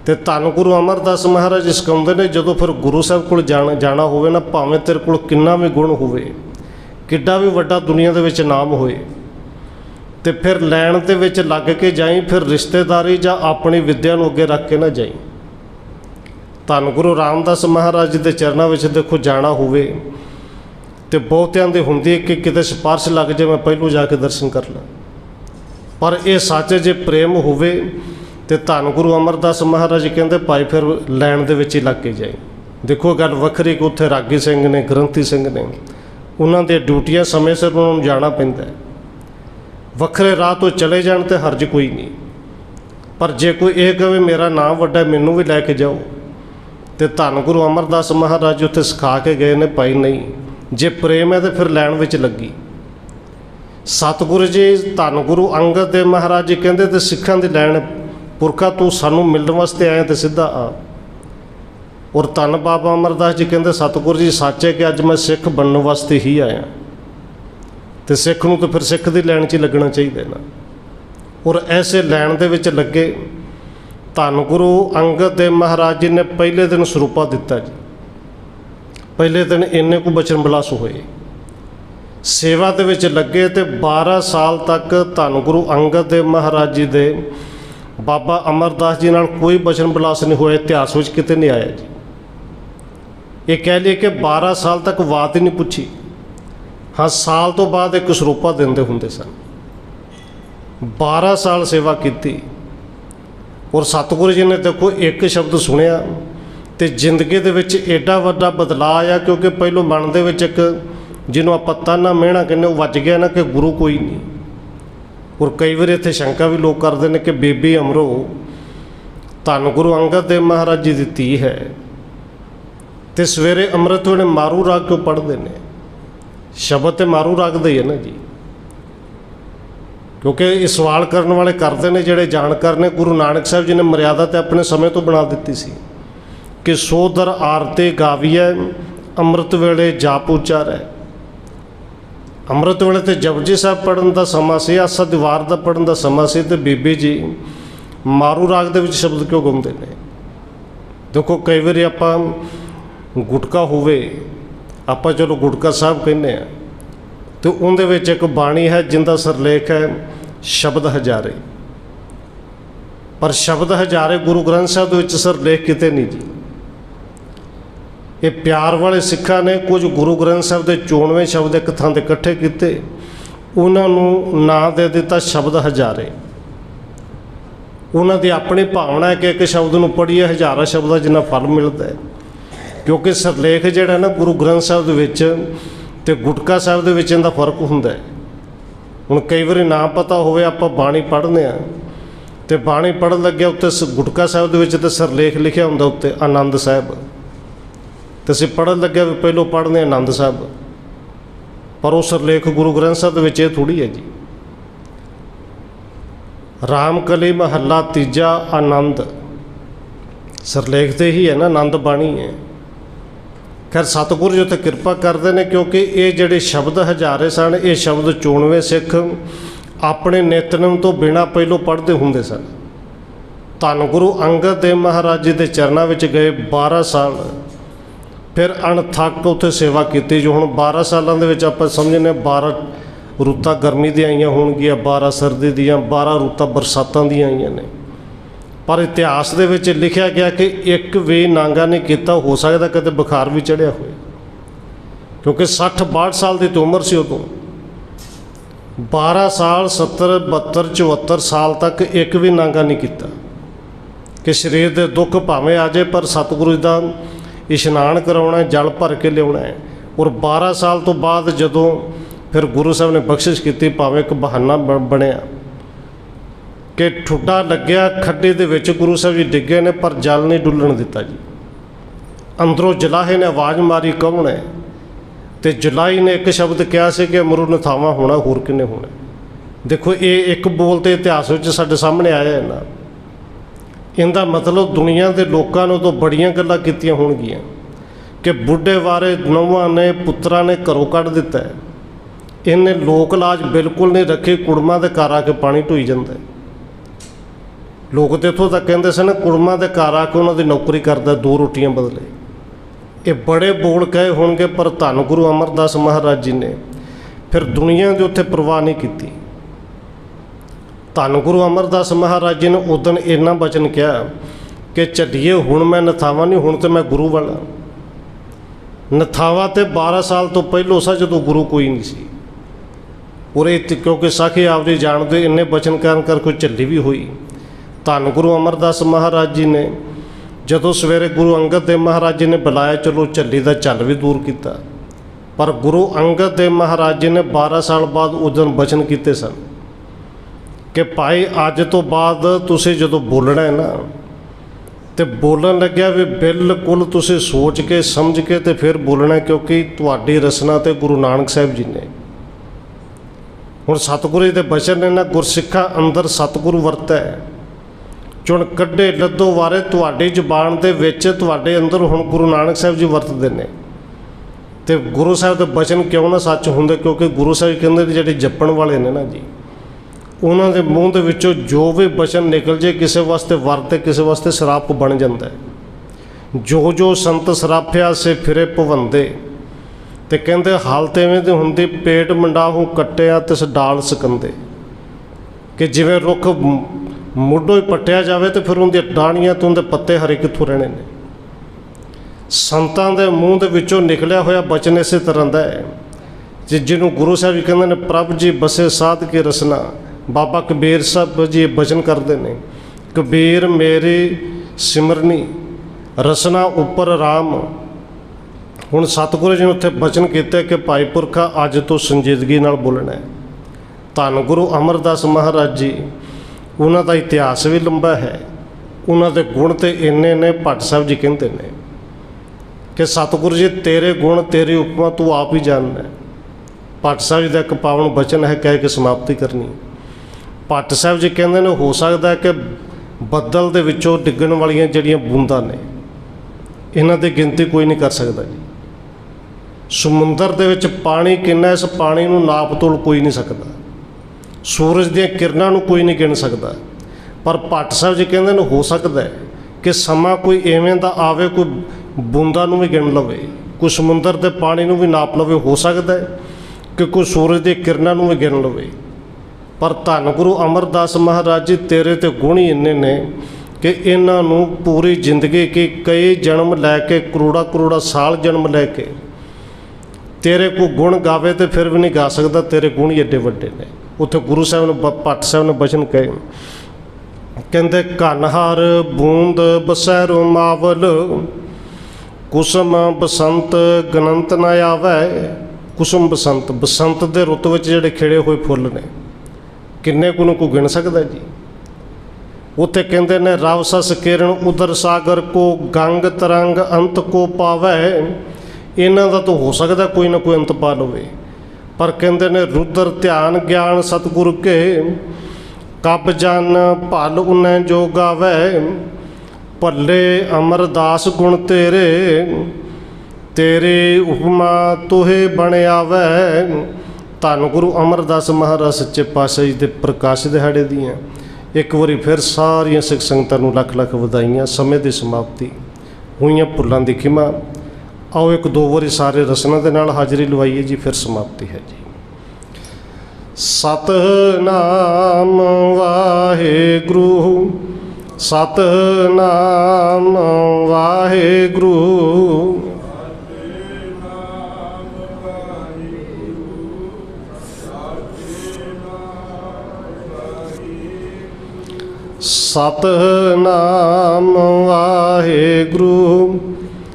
ਤੇ ਧੰਨ ਗੁਰੂ ਅਮਰਦਾਸ ਮਹਾਰਾਜ ਜੀ ਸਿਖਾਉਂਦੇ ਨੇ, ਜਦੋਂ ਫਿਰ ਗੁਰੂ ਸਾਹਿਬ ਕੋਲ ਜਾਣਾ ਜਾਣਾ ਹੋਵੇ ਨਾ, ਭਾਵੇਂ ਤੇਰੇ ਕੋਲ ਕਿੰਨਾ ਵੀ ਗੁਣ ਹੋਵੇ, ਕਿੱਡਾ ਵੀ ਵੱਡਾ ਦੁਨੀਆ ਦੇ ਵਿੱਚ ਨਾਮ ਹੋਏ, ਤੇ ਫਿਰ ਲੈਣ ਦੇ ਵਿੱਚ ਲੱਗ ਕੇ ਜਾਈ, ਫਿਰ ਰਿਸ਼ਤੇਦਾਰੀ ਜਾਂ ਆਪਣੀ ਵਿੱਦਿਆ ਨੂੰ ਅੱਗੇ ਰੱਖ ਕੇ ਨਾ ਜਾਈ। ਧੰਨ ਗੁਰੂ ਰਾਮਦਾਸ ਮਹਾਰਾਜ ਜੀ ਦੇ ਚਰਨਾਂ ਵਿੱਚ ਦੇਖੋ ਜਾਣਾ ਹੋਵੇ ਤੇ ਬਹੁਤਿਆਂ ਦੇ ਹੁੰਦੀ ਹੈ ਕਿ ਕਿਤੇ ਸਪਾਰਸ਼ ਲੱਗ ਜਾਏ, ਮੈਂ ਪਹਿਲੋਂ ਜਾ ਕੇ ਦਰਸ਼ਨ ਕਰ ਲਾਂ। ਪਰ ਇਹ ਸੱਚ ਜੇ ਪ੍ਰੇਮ ਹੋਵੇ ਤੇ ਧੰਨ ਗੁਰੂ ਅਮਰਦਾਸ ਮਹਾਰਾਜ ਜੀ ਕਹਿੰਦੇ, ਭਾਈ ਫਿਰ ਲੈਣ ਦੇ ਵਿੱਚ ਹੀ ਲੱਗ ਕੇ ਜਾਈ। ਦੇਖੋ ਗੱਲ ਵੱਖਰੀ ਕਿ ਉੱਥੇ ਰਾਗੀ ਸਿੰਘ ਨੇ, ਗ੍ਰੰਥੀ ਸਿੰਘ ਨੇ, ਉਹਨਾਂ ਦੀਆਂ ਡਿਊਟੀਆਂ ਸਮੇਂ ਸਿਰ ਉਹਨਾਂ ਨੂੰ ਜਾਣਾ ਪੈਂਦਾ ਹੈ। ਵੱਖਰੇ ਰਾਹ ਤੋਂ ਚਲੇ ਜਾਣ ਤੇ ਹਰਜ ਕੋਈ ਨਹੀਂ। ਪਰ ਜੇ ਕੋਈ ਇਹ ਕਹੇ, ਮੇਰਾ ਨਾਮ ਵੱਡਾ ਮੈਨੂੰ ਵੀ ਲੈ ਕੇ ਜਾਓ। ਤੇ ਧੰਨ ਗੁਰੂ ਅਮਰਦਾਸ ਮਹਾਰਾਜ ਜੀ ਉੱਥੇ ਸਿਖਾ ਕੇ ਗਏ ਨੇ, ਭਾਈ ਨਹੀਂ, ਜੇ ਪ੍ਰੇਮ ਹੈ ਤੇ ਫਿਰ ਲੈਣ ਵਿੱਚ ਲੱਗੀ। ਸਤਿਗੁਰੂ ਜੀ, ਧੰਨ ਗੁਰੂ ਅੰਗਦ ਦੇਵ ਮਹਾਰਾਜ ਜੀ ਕਹਿੰਦੇ ਤੇ ਸਿੱਖਾਂ ਦੀ ਲੈਣ, ਪੁਰਖਾ ਤੂੰ ਸਾਨੂੰ ਮਿਲਣ ਵਾਸਤੇ ਆਇਆ ਤੇ ਸਿੱਧਾ ਆ। ਔਰ ਧੰਨ ਬਾਬਾ ਅਮਰਦਾਸ ਜੀ ਕਹਿੰਦੇ, ਸਤਿਗੁਰੂ ਜੀ, ਸੱਚ ਹੈ ਕਿ ਅੱਜ ਮੈਂ ਸਿੱਖ ਬਣਨ ਵਾਸਤੇ ਹੀ ਆਇਆ। ਤੇ ਸਿੱਖ ਨੂੰ ਤਾਂ ਫਿਰ ਸਿੱਖ ਦੀ ਲੈਣ 'ਚ ਹੀ ਲੱਗਣਾ ਚਾਹੀਦਾ ਨਾ। ਔਰ ਐਸੇ ਲੈਣ ਦੇ ਵਿੱਚ ਲੱਗੇ ਧੰਨ ਗੁਰੂ ਅੰਗਦ ਦੇਵ ਮਹਾਰਾਜ ਜੀ ਨੇ ਪਹਿਲੇ ਦਿਨ ਸਰੂਪਾ ਦਿੱਤਾ ਜੀ। ਪਹਿਲੇ ਦਿਨ ਇੰਨੇ ਕੁ ਬਚਨ ਬਲਾਸ ਹੋਏ। ਸੇਵਾ ਦੇ ਵਿੱਚ ਲੱਗੇ ਤੇ 12 ਸਾਲ ਤੱਕ ਧੰਨ ਗੁਰੂ ਅੰਗਦ ਦੇਵ ਮਹਾਰਾਜ ਜੀ ਦੇ ਬਾਬਾ ਅਮਰਦਾਸ ਜੀ ਨਾਲ ਕੋਈ ਬਚਨ ਬਲਾਸ ਨਹੀਂ ਹੋਇਆ, ਇਤਿਹਾਸ ਵਿੱਚ ਕਿਤੇ ਨਹੀਂ ਆਇਆ ਜੀ। ਇਹ ਕਹਿ ਲਈਏ ਕਿ 12 ਸਾਲ ਤੱਕ ਬਾਤ ਹੀ ਨਹੀਂ ਪੁੱਛੀ। ਹਾਂ, ਸਾਲ ਤੋਂ ਬਾਅਦ ਇੱਕ ਸਰੂਪਾ ਦਿੰਦੇ ਹੁੰਦੇ ਸਨ। 12 ਸਾਲ ਸੇਵਾ ਕੀਤੀ। ਔਰ ਸਤਿਗੁਰੂ ਜੀ ਨੇ ਦੇਖੋ ਇੱਕ ਸ਼ਬਦ ਸੁਣਿਆ ਤੇ ਜ਼ਿੰਦਗੀ ਦੇ ਵਿੱਚ ਐਡਾ ਵੱਡਾ ਬਦਲਾਅ ਆਇਆ ਕਿਉਂਕਿ ਪਹਿਲੋਂ ਮਨ ਦੇ ਵਿੱਚ ਇੱਕ ਜਿਹਨੂੰ ਆਪਾਂ ਤਾਨਾ ਮਿਹਣਾ ਕਹਿੰਦੇ ਉਹ ਵੱਜ ਗਿਆ ਨਾ ਕਿ ਗੁਰੂ ਕੋਈ ਨਹੀਂ। ਔਰ ਕਈ ਵਾਰ ਇੱਥੇ ਸ਼ੰਕਾ ਵੀ ਲੋਕ ਕਰਦੇ ਨੇ ਕਿ ਬੇਬੀ ਅਮਰੋ, ਧੰਨ ਗੁਰੂ ਅੰਗਦ ਦੇਵ ਮਹਾਰਾਜ ਜੀ ਦੀ ਧੀ ਹੈ। ਤੇ ਸਵੇਰੇ ਅੰਮ੍ਰਿਤ ਵੇਲੇ ਮਾਰੂ ਰਾਗ ਕਿਉਂ ਪੜ੍ਹਦੇ ਨੇ? ਸ਼ਬਦ ਤੇ ਮਾਰੂ ਰਾਗ ਦਾ ਹੀ ਹੈ ਨਾ ਜੀ। ਕਿਉਂਕਿ ਇਹ ਸਵਾਲ ਕਰਨ ਵਾਲੇ ਕਰਦੇ ਨੇ, ਜਿਹੜੇ ਜਾਣਕਾਰ ਨੇ, ਗੁਰੂ ਨਾਨਕ ਸਾਹਿਬ ਜੀ ਨੇ ਮਰਿਆਦਾ ਤੇ ਆਪਣੇ ਸਮੇਂ ਤੋਂ ਬਣਾ ਦਿੱਤੀ ਸੀ ਕਿ ਸੋਦਰ ਆਰਤੇ ਗਾਵੀਐ, ਅੰਮ੍ਰਿਤ ਵੇਲੇ ਜਾਪ ਉਚਾਰੈ। ਅੰਮ੍ਰਿਤ ਵੇਲੇ ਤੇ ਜਪਜੀ ਸਾਹਿਬ ਪੜਨ ਦਾ ਸਮਾਂ ਸੀ ਆਸਾ ਦੀਵਾਰ ਦਾ ਪੜਨ ਦਾ ਸਮਾਂ ਸੀ ਤੇ ਬੀਬੀ ਜੀ ਮਾਰੂ ਰਾਗ ਦੇ ਵਿੱਚ ਸ਼ਬਦ ਕਿਉਂ ਗਾਉਂਦੇ ਨੇ? ਦੇਖੋ, ਕਈ ਵਾਰੀ ਆਪਾਂ ਗੁਟਕਾ ਹੋਵੇ, ਆਪਾਂ ਚਲੋ ਗੁਟਕਾ ਸਾਹਿਬ ਕਹਿੰਦੇ ਆ ਤੇ ਉਹਦੇ ਵਿੱਚ ਇੱਕ ਬਾਣੀ ਹੈ, ਜਿੰਦਾ ਸਰਲੇਖ ਹੈ, ਸ਼ਬਦ ਹਜ਼ਾਰੇ। ਪਰ ਸ਼ਬਦ ਹਜ਼ਾਰੇ ਗੁਰੂ ਗ੍ਰੰਥ ਸਾਹਿਬ ਦੇ ਵਿੱਚ ਸਰਲੇਖ ਕਿਤੇ ਨਹੀਂ ਜੀ। ਇਹ ਪਿਆਰ ਵਾਲੇ ਸਿੱਖਾਂ ਨੇ ਕੁਝ ਗੁਰੂ ਗ੍ਰੰਥ ਸਾਹਿਬ ਦੇ 94 ਸ਼ਬਦ ਇੱਕ ਥਾਂ ਤੇ ਇਕੱਠੇ ਕੀਤੇ। ਉਹਨਾਂ ਨੂੰ ਨਾਂ ਦੇ ਦਿੱਤਾ ਸ਼ਬਦ ਹਜ਼ਾਰੇ। ਉਹਨਾਂ ਦੀ ਆਪਣੀ ਭਾਵਨਾ ਹੈ ਕਿ ਇੱਕ ਸ਼ਬਦ ਨੂੰ ਪੜ੍ਹੀਏ, ਹਜ਼ਾਰਾਂ ਸ਼ਬਦਾਂ ਜਿੰਨਾ ਫਲ ਮਿਲਦਾ ਹੈ। ਕਿਉਂਕਿ ਸਰਲੇਖ ਜਿਹੜਾ ਨਾ ਗੁਰੂ ਗ੍ਰੰਥ ਸਾਹਿਬ ਦੇ ਵਿੱਚ ਤੇ ਗੁਟਕਾ ਸਾਹਿਬ ਦੇ ਵਿੱਚ ਇਹਦਾ ਫ਼ਰਕ ਹੁੰਦਾ ਹੈ। ਹੁਣ ਕਈ ਵਾਰੀ ਨਾ ਪਤਾ ਹੋਵੇ ਆਪਾਂ ਬਾਣੀ ਪੜ੍ਹਦੇ ਆ ਤੇ ਬਾਣੀ ਪੜ੍ਹਨ ਲੱਗਿਆ ਉੱਤੇ ਸ- ਗੁਟਕਾ ਸਾਹਿਬ ਦੇ ਵਿੱਚ ਤੇ ਸਰਲੇਖ ਲਿਖਿਆ ਹੁੰਦਾ ਉੱਤੇ ਆਨੰਦ ਸਾਹਿਬ। ਤੇ ਅਸੀਂ ਪੜ੍ਹਨ ਲੱਗਿਆ ਵੀ ਪਹਿਲੋਂ ਪੜ੍ਹਦੇ ਹਾਂ ਆਨੰਦ ਸਾਹਿਬ। ਪਰ ਉਹ ਸਰਲੇਖ ਗੁਰੂ ਗ੍ਰੰਥ ਸਾਹਿਬ ਦੇ ਵਿੱਚ ਇਹ ਥੋੜੀ ਹੈ ਜੀ। ਰਾਮ ਕਲੀ ਮਹੱਲਾ ਤੀਜਾ ਆਨੰਦ। ਸਰਲੇਖ ਤੇ ਹੀ ਹੈ ਨਾ, ਆਨੰਦ ਬਾਣੀ ਹੈ। ਖੈਰ, ਸਤਿਗੁਰੂ ਜੀ ਉੱਤੇ ਕਿਰਪਾ ਕਰਦੇ ਨੇ, ਕਿਉਂਕਿ ਇਹ ਜਿਹੜੇ ਸ਼ਬਦ ਹਜ਼ਾਰੇ ਸਨ, ਇਹ ਸ਼ਬਦ ਚੋਣਵੇਂ ਸਿੱਖ ਆਪਣੇ ਨਿਤਨੇਮ ਤੋਂ ਬਿਨਾ ਪਹਿਲੋਂ ਪੜ੍ਹਦੇ ਹੁੰਦੇ ਸਨ। ਧੰਨ ਗੁਰੂ ਅੰਗਦ ਦੇਵ ਮਹਾਰਾਜ ਜੀ ਦੇ ਚਰਨਾਂ ਵਿੱਚ ਗਏ 12 ਸਾਲ। ਫਿਰ ਅਣਥੱਕ ਉੱਥੇ ਸੇਵਾ ਕੀਤੀ, ਜੋ ਹੁਣ 12 ਸਾਲਾਂ ਦੇ ਵਿੱਚ ਆਪਾਂ ਸਮਝਨੇ 12 ਰੁੱਤਾਂ ਗਰਮੀ ਦੀਆਂ ਆਈਆਂ ਹੋਣਗੀਆਂ 12 ਸਰਦੀ ਦੀਆਂ 12 ਰੁੱਤਾਂ ਬਰਸਾਤਾਂ ਦੀਆਂ ਆਈਆਂ ਨੇ। ਪਰ ਇਤਿਹਾਸ ਦੇ ਵਿੱਚ ਲਿਖਿਆ ਗਿਆ ਕਿ ਇੱਕ ਵੀ ਨਾਂਗਾ ਨੇ ਕੀਤਾ, ਹੋ ਸਕਦਾ ਕਦੇ ਬੁਖਾਰ ਵੀ ਚੜਿਆ ਹੋਵੇ। ਕਿਉਂਕਿ 60 62 ਸਾਲ ਦੀ ਤਾਂ ਉਮਰ ਸੀ ਉਦੋਂ। 12 ਸਾਲ 70 72 74 ਸਾਲ ਤੱਕ ਇੱਕ ਵੀ ਨਾਂਗਾ ਨਹੀਂ ਕੀਤਾ। ਕਿ ਸਰੀਰ ਦੇ ਦੁੱਖ ਭਾਵੇਂ ਆ ਜਾਏ, ਪਰ ਸਤਿਗੁਰੂ ਜੀ ਦਾ ਇਸ਼ਨਾਨ ਕਰਾਉਣਾ ਜਲ ਭਰ ਕੇ ਲਿਆਉਣਾ ਹੈ। ਔਰ 12 ਸਾਲ ਤੋਂ ਬਾਅਦ ਜਦੋਂ ਫਿਰ ਗੁਰੂ ਸਾਹਿਬ ਨੇ ਬਖਸ਼ਿਸ਼ ਕੀਤੀ, ਭਾਵੇਂ ਇੱਕ ਬਹਾਨਾ ਬ- ਬਣਿਆ। ਕਿ ਠੁੱਡਾ ਲੱਗਿਆ ਖੱਡੇ ਦੇ ਵਿੱਚ ਗੁਰੂ ਸਾਹਿਬ ਜੀ ਡਿੱਗੇ ਨੇ, ਪਰ ਜਲ ਨਹੀਂ ਡੁੱਲਣ ਦਿੱਤਾ ਜੀ। ਅੰਦਰੋਂ ਜਲਾਹੇ ਨੇ ਆਵਾਜ਼ ਮਾਰੀ, ਕੌਣ ਹੈ? ਤੇ ਜਲਾਈ ਨੇ ਇੱਕ ਸ਼ਬਦ ਕਿਹਾ ਸੀ ਕਿ ਅਮਰੂ ਨਥਾਵਾ ਹੋਣਾ, ਹੋਰ ਕਿਨੇ ਹੋਣਾ? ਦੇਖੋ, ਇਹ ਇੱਕ ਬੋਲ ਤੇ ਇਤਿਹਾਸ ਵਿੱਚ ਸਾਡੇ ਸਾਹਮਣੇ ਆਇਆ ਹੈ ਨਾ ਇਹਦਾ ਮਤਲਬ ਦੁਨੀਆ ਦੇ ਲੋਕਾਂ ਨੂੰ ਤਾਂ ਬੜੀਆਂ ਗੱਲਾਂ ਕੀਤੀਆਂ ਹੋਣਗੀਆਂ ਕਿ ਬੁੱਢੇ ਵਾਰੇ ਨੌਵਾਂ ਨੇ, ਪੁੱਤਰਾਂ ਨੇ ਘਰੋਂ ਕੱਢ ਦਿੱਤਾ ਇਹਨੇ ਲੋਕ ਲਾਜ ਬਿਲਕੁਲ ਨਹੀਂ ਰੱਖੀ, ਕੁੜਮਾਂ ਦੇ ਘਰ ਆ ਕੇ ਪਾਣੀ ਢੋਈ ਜਾਂਦਾ ਲੋਕ ਤੇ ਇੱਥੋਂ ਤੱਕ ਕਹਿੰਦੇ ਸਨ, ਕੁੜਮਾਂ ਦੇ ਘਰ ਆ ਕੇ ਉਹਨਾਂ ਦੀ ਨੌਕਰੀ ਕਰਦਾ, ਦੋ ਰੋਟੀਆਂ ਬਦਲੇ। ਇਹ ਬੜੇ ਬੋਲ ਕਹੇ ਹੋਣਗੇ, ਪਰ ਧੰਨ ਗੁਰੂ ਅਮਰਦਾਸ ਮਹਾਰਾਜ ਜੀ ਨੇ ਫਿਰ ਦੁਨੀਆ ਦੇ ਉੱਤੇ ਪਰਵਾਹ ਨਹੀਂ ਕੀਤੀ। ਧੰਨ ਗੁਰੂ ਅਮਰਦਾਸ ਮਹਾਰਾਜ ਜੀ ਨੇ ਉਦੋਂ ਇੰਨਾ ਬਚਨ ਕਿਹਾ ਕਿ ਚੱਲੀਏ ਹੁਣ ਮੈਂ ਨਥਾਵਾਂ ਨਹੀਂ, ਹੁਣ ਤੇ ਮੈਂ ਗੁਰੂ ਵਾਲਾ ਨਥਾਵਾ ਤੇ 12 ਸਾਲ ਤੋਂ ਪਹਿਲੋਂ ਸਾ ਜਦੋਂ ਗੁਰੂ ਕੋਈ ਨਹੀਂ ਸੀ। ਉਰੇ ਕਿਉਂਕਿ ਸਾਖੀ ਆਪ ਜੀ ਜਾਣਦੇ, ਇੰਨੇ ਬਚਨ ਕਰਨ ਕਰ ਕੋਈ ਝੱਲੀ ਵੀ ਹੋਈ। ਧੰਨ ਗੁਰੂ ਅਮਰਦਾਸ ਮਹਾਰਾਜ ਜੀ ਨੇ, ਜਦੋਂ ਸਵੇਰੇ ਗੁਰੂ ਅੰਗਦ ਦੇਵ ਮਹਾਰਾਜ ਜੀ ਨੇ ਬੁਲਾਇਆ, ਚਲੋ ਝੱਲੀ ਦਾ ਝੱਲ ਵੀ ਦੂਰ ਕੀਤਾ। ਪਰ ਗੁਰੂ ਅੰਗਦ ਦੇਵ ਮਹਾਰਾਜ ਜੀ ਨੇ 12 ਸਾਲ ਬਾਅਦ ਉਸ ਦਿਨ ਬਚਨ ਕੀਤੇ ਸਨ ਕਿ ਭਾਈ, ਅੱਜ ਤੋਂ ਬਾਅਦ ਤੁਸੀਂ ਜਦੋਂ ਬੋਲਣਾ ਹੈ ਨਾ, ਤੇ ਬੋਲਣ ਲੱਗਿਆ ਵੀ ਬਿਲਕੁਲ ਤੁਸੀਂ ਸੋਚ ਕੇ, ਸਮਝ ਕੇ ਤੇ ਫਿਰ ਬੋਲਣਾ ਕਿਉਂਕਿ ਤੁਹਾਡੀ ਰਸਨਾ ਤੇ ਗੁਰੂ ਨਾਨਕ ਸਾਹਿਬ ਜੀ ਨੇ। ਹੁਣ ਸਤਿਗੁਰੂ ਜੀ ਦੇ ਬਚਨ ਨੇ ਨਾ, ਗੁਰਸਿੱਖਾਂ ਅੰਦਰ ਸਤਿਗੁਰੂ ਵਰਤਿਆ ਹੈ। ਚੁਣ ਕੱਢੇ ਲੱਦੋ ਵਾਰੇ ਤੁਹਾਡੀ ਜ਼ੁਬਾਨ ਦੇ ਵਿੱਚ ਤੁਹਾਡੇ ਅੰਦਰ ਹੁਣ ਗੁਰੂ ਨਾਨਕ ਸਾਹਿਬ ਜੀ ਵਰਤਦੇ ਨੇ। ਤੇ ਗੁਰੂ ਸਾਹਿਬ ਦੇ ਬਚਨ ਕਿਉਂ ਨਾ ਸੱਚ ਹੁੰਦੇ? ਕਿਉਂਕਿ ਗੁਰੂ ਸਾਹਿਬ ਕਹਿੰਦੇ ਨੇ ਜਿਹੜੇ ਜਪਣ ਵਾਲੇ ਨੇ ਨਾ ਜੀ, ਉਹਨਾਂ ਦੇ ਮੂੰਹ ਦੇ ਵਿੱਚੋਂ ਜੋ ਵੀ ਬਚਨ ਨਿਕਲ ਜੇ, ਕਿਸੇ ਵਾਸਤੇ ਵਰ ਕਿਸੇ ਵਾਸਤੇ ਸ਼ਰਾਪ ਬਣ ਜਾਂਦਾ ਹੈ। ਜੋ ਜੋ ਸੰਤ ਸਰਾਫਿਆ ਸੇ ਫਿਰੇ ਭਵੰਦੇ। ਤੇ ਕਹਿੰਦੇ ਹਾਲਤ ਐਵੇਂ ਦੀ ਹੁੰਦੀ, ਪੇਟ ਮੰਡਾਹੂ ਕੱਟਿਆ, ਤਿਸ ਡਾਲ ਸਕੰਦੇ। ਕਿ ਜਿਵੇਂ ਰੁੱਖ ਮੁੱਢੋਂ ਹੀ ਪੱਟਿਆ ਜਾਵੇ ਤੇ ਫਿਰ ਉਹਦੀਆਂ ਡਾਣੀਆਂ ਤੋਂ ਉਹਦੇ ਪੱਤੇ ਹਰੇ ਕਿੱਥੋਂ ਰਹਿਣੇ ਨੇ? ਸੰਤਾਂ ਦੇ ਮੂੰਹ ਦੇ ਵਿੱਚੋਂ ਨਿਕਲਿਆ ਹੋਇਆ ਬਚਨ ਇਸੇ ਤਰ੍ਹਾਂ ਦਾ ਹੈ, ਜੇ ਜਿਹਨੂੰ ਗੁਰੂ ਸਾਹਿਬ ਜੀ ਕਹਿੰਦੇ ਨੇ, ਪ੍ਰਭ ਜੀ ਬਸੇ ਸਾਧ ਕੇ ਰਸਨਾ, ਬਾਬਾ ਕਬੀਰ ਸਾਹਿਬ ਜੀ ਇਹ ਬਚਨ ਕਰਦੇ ਨੇ, ਕਬੀਰ ਮੇਰੀ ਸਿਮਰਨੀ, ਰਸਨਾ ਉੱਪਰ ਰਾਮ। ਹੁਣ ਸਤਿਗੁਰੂ ਜੀ ਨੇ ਉੱਥੇ ਬਚਨ ਕੀਤਾ ਕਿ ਭਾਈ ਪੁਰਖਾ ਅੱਜ ਤੋਂ ਸੰਜੀਦਗੀ ਨਾਲ ਬੋਲਣਾ ਹੈ। ਧੰਨ ਗੁਰੂ ਅਮਰਦਾਸ ਮਹਾਰਾਜ ਜੀ ਉਹਨਾਂ ਦਾ ਇਤਿਹਾਸ ਵੀ ਲੰਬਾ ਹੈ। ਉਹਨਾਂ ਦੇ ਗੁਣ ਤੇ ਇੰਨੇ ਨੇ, ਭੱਟ ਸਾਹਿਬ ਜੀ ਕਹਿੰਦੇ ਨੇ ਕਿ ਸਤਿਗੁਰੂ ਜੀ, ਤੇਰੇ ਗੁਣ, ਤੇਰੀ ਉਪਮਾ ਤੂੰ ਆਪ ਹੀ ਜਾਣਦਾ ਭੱਟ ਸਾਹਿਬ ਜੀ ਦਾ ਇੱਕ ਪਾਵਨ ਬਚਨ ਹੈ, ਕਹਿ ਕੇ ਸਮਾਪਤੀ ਕਰਨੀ। ਭੱਟ ਸਾਹਿਬ ਜੀ ਕਹਿੰਦੇ ਨੇ, ਹੋ ਸਕਦਾ ਕਿ ਬੱਦਲ ਦੇ ਵਿੱਚੋਂ ਡਿੱਗਣ ਵਾਲੀਆਂ ਜਿਹੜੀਆਂ ਬੂੰਦਾਂ ਨੇ, ਇਹਨਾਂ ਦੀ ਗਿਣਤੀ ਕੋਈ ਨਹੀਂ ਕਰ ਸਕਦਾ ਜੀ। ਸਮੁੰਦਰ ਦੇ ਵਿੱਚ ਪਾਣੀ ਕਿੰਨਾ ਇਸ ਪਾਣੀ ਨੂੰ ਨਾਪ ਤੋਲ ਕੋਈ ਨਹੀਂ ਸਕਦਾ। ਸੂਰਜ ਦੀਆਂ ਕਿਰਨਾਂ ਨੂੰ ਕੋਈ ਨਹੀਂ ਗਿਣ ਸਕਦਾ। ਪਰ ਭੱਟ ਸਾਹਿਬ ਜੀ ਕਹਿੰਦੇ ਨੇ, ਹੋ ਸਕਦਾ ਕਿ ਸਮਾਂ ਕੋਈ ਐਵੇਂ ਦਾ ਆਵੇ, ਕੋਈ ਬੂੰਦਾਂ ਨੂੰ ਵੀ ਗਿਣ ਲਵੇ, ਕੋਈ ਸਮੁੰਦਰ ਦੇ ਪਾਣੀ ਨੂੰ ਵੀ ਨਾਪ ਲਵੇ, ਹੋ ਸਕਦਾ ਕਿ ਕੋਈ ਸੂਰਜ ਦੀਆਂ ਕਿਰਨਾਂ ਨੂੰ ਵੀ ਗਿਣ ਲਵੇ। ਪਰ ਧੰਨ ਗੁਰੂ ਅਮਰਦਾਸ ਮਹਾਰਾਜ ਜੀ, ਤੇਰੇ ਤੇ ਗੁਣ ਹੀ ਇੰਨੇ ਨੇ ਕਿ ਇਹਨਾਂ ਨੂੰ ਪੂਰੀ ਜ਼ਿੰਦਗੀ ਕੀ ਕਈ ਜਨਮ ਲੈ ਕੇ, ਕਰੋੜਾ ਕਰੋੜਾ ਸਾਲ ਜਨਮ ਲੈ ਕੇ ਤੇਰੇ ਕੋ ਗੁਣ ਗਾਵੇ ਤੇ ਫਿਰ ਵੀ ਨਹੀਂ ਗਾ ਸਕਦਾ, ਤੇਰੇ ਗੁਣ ਹੀ ਏਡੇ ਵੱਡੇ ਨੇ। ਉੱਥੇ ਗੁਰੂ ਸਾਹਿਬ ਨੇ ਬ- ਭੱਟ ਸਾਹਿਬ ਨੇ ਬਚਨ ਕਹੇ। ਕਹਿੰਦੇ ਕਨਹਰ ਬੂੰਦ ਬਸੈਰੋ ਮਾਵਲ, ਕੁਸਮ ਬਸੰਤ ਗਨੰਤ ਨਾ ਆਵੈ। ਕੁਸਮ ਬਸੰਤ ਬਸੰਤ ਦੇ ਰੁੱਤ ਵਿੱਚ ਜਿਹੜੇ ਖਿੜੇ ਹੋਏ ਫੁੱਲ ਨੇ, ਕਿੰਨੇ ਕੁ ਨੂੰ ਕੋਈ ਗਿਣ ਸਕਦਾ ਜੀ? ਉੱਥੇ ਕਹਿੰਦੇ ਨੇ, ਰਵ ਸਸ ਕਿਰਨ ਉਦਰ ਸਾਗਰ ਕੋ ਗੰਗ ਤਰੰਗ ਅੰਤ ਕੋ ਪਾਵੈ। ਇਹਨਾਂ ਦਾ ਤਾਂ ਹੋ ਸਕਦਾ ਕੋਈ ਨਾ ਕੋਈ ਅੰਤ ਪਾ ਲਵੇ। ਪਰ ਕਹਿੰਦੇ ਨੇ, ਰੁਦਰ ਧਿਆਨ ਗਿਆਨ ਸਤਿਗੁਰ ਕੇ, ਕਬ ਜਨ ਭਲ ਉਨੈ ਜੋ ਗਾਵੈ ਭੱਲੇ ਅਮਰਦਾਸ ਗੁਣ ਤੇਰੇ ਤੇਰੇ ਉਪਮਾ ਤੋਹੇ ਬਣ ਆਵੈ ਧੰਨ ਗੁਰੂ ਅਮਰਦਾਸ ਮਹਾਰਾਜ ਸੱਚੇ ਪਾਤਸ਼ਾਹ ਦੇ ਪ੍ਰਕਾਸ਼ ਦਿਹਾੜੇ ਦੀਆਂ। ਇੱਕ ਵਾਰੀ ਫਿਰ ਸਾਰੀਆਂ ਸਿੱਖ ਸੰਗਤਾਂ ਨੂੰ ਲੱਖ ਲੱਖ ਵਧਾਈਆਂ। ਸਮੇਂ ਦੀ ਸਮਾਪਤੀ। ਹੋਈਆਂ ਭੁੱਲਾਂ ਦੀ ਖਿਮਾ। ਆਓ ਇੱਕ ਦੋ ਵਾਰੀ ਸਾਰੇ ਰਸਨਾਂ ਦੇ ਨਾਲ ਹਾਜ਼ਰੀ ਲਵਾਈਏ ਜੀ, ਫਿਰ ਸਮਾਪਤੀ ਹੈ ਜੀ। ਸਤਨਾਮ ਵਾਹਿਗੁਰੂ ਸਤਨਾਮ ਵਾਹਿਗੁਰੂ। ਸਤਨਾਮ ਵਾਹਿਗੁਰੂ।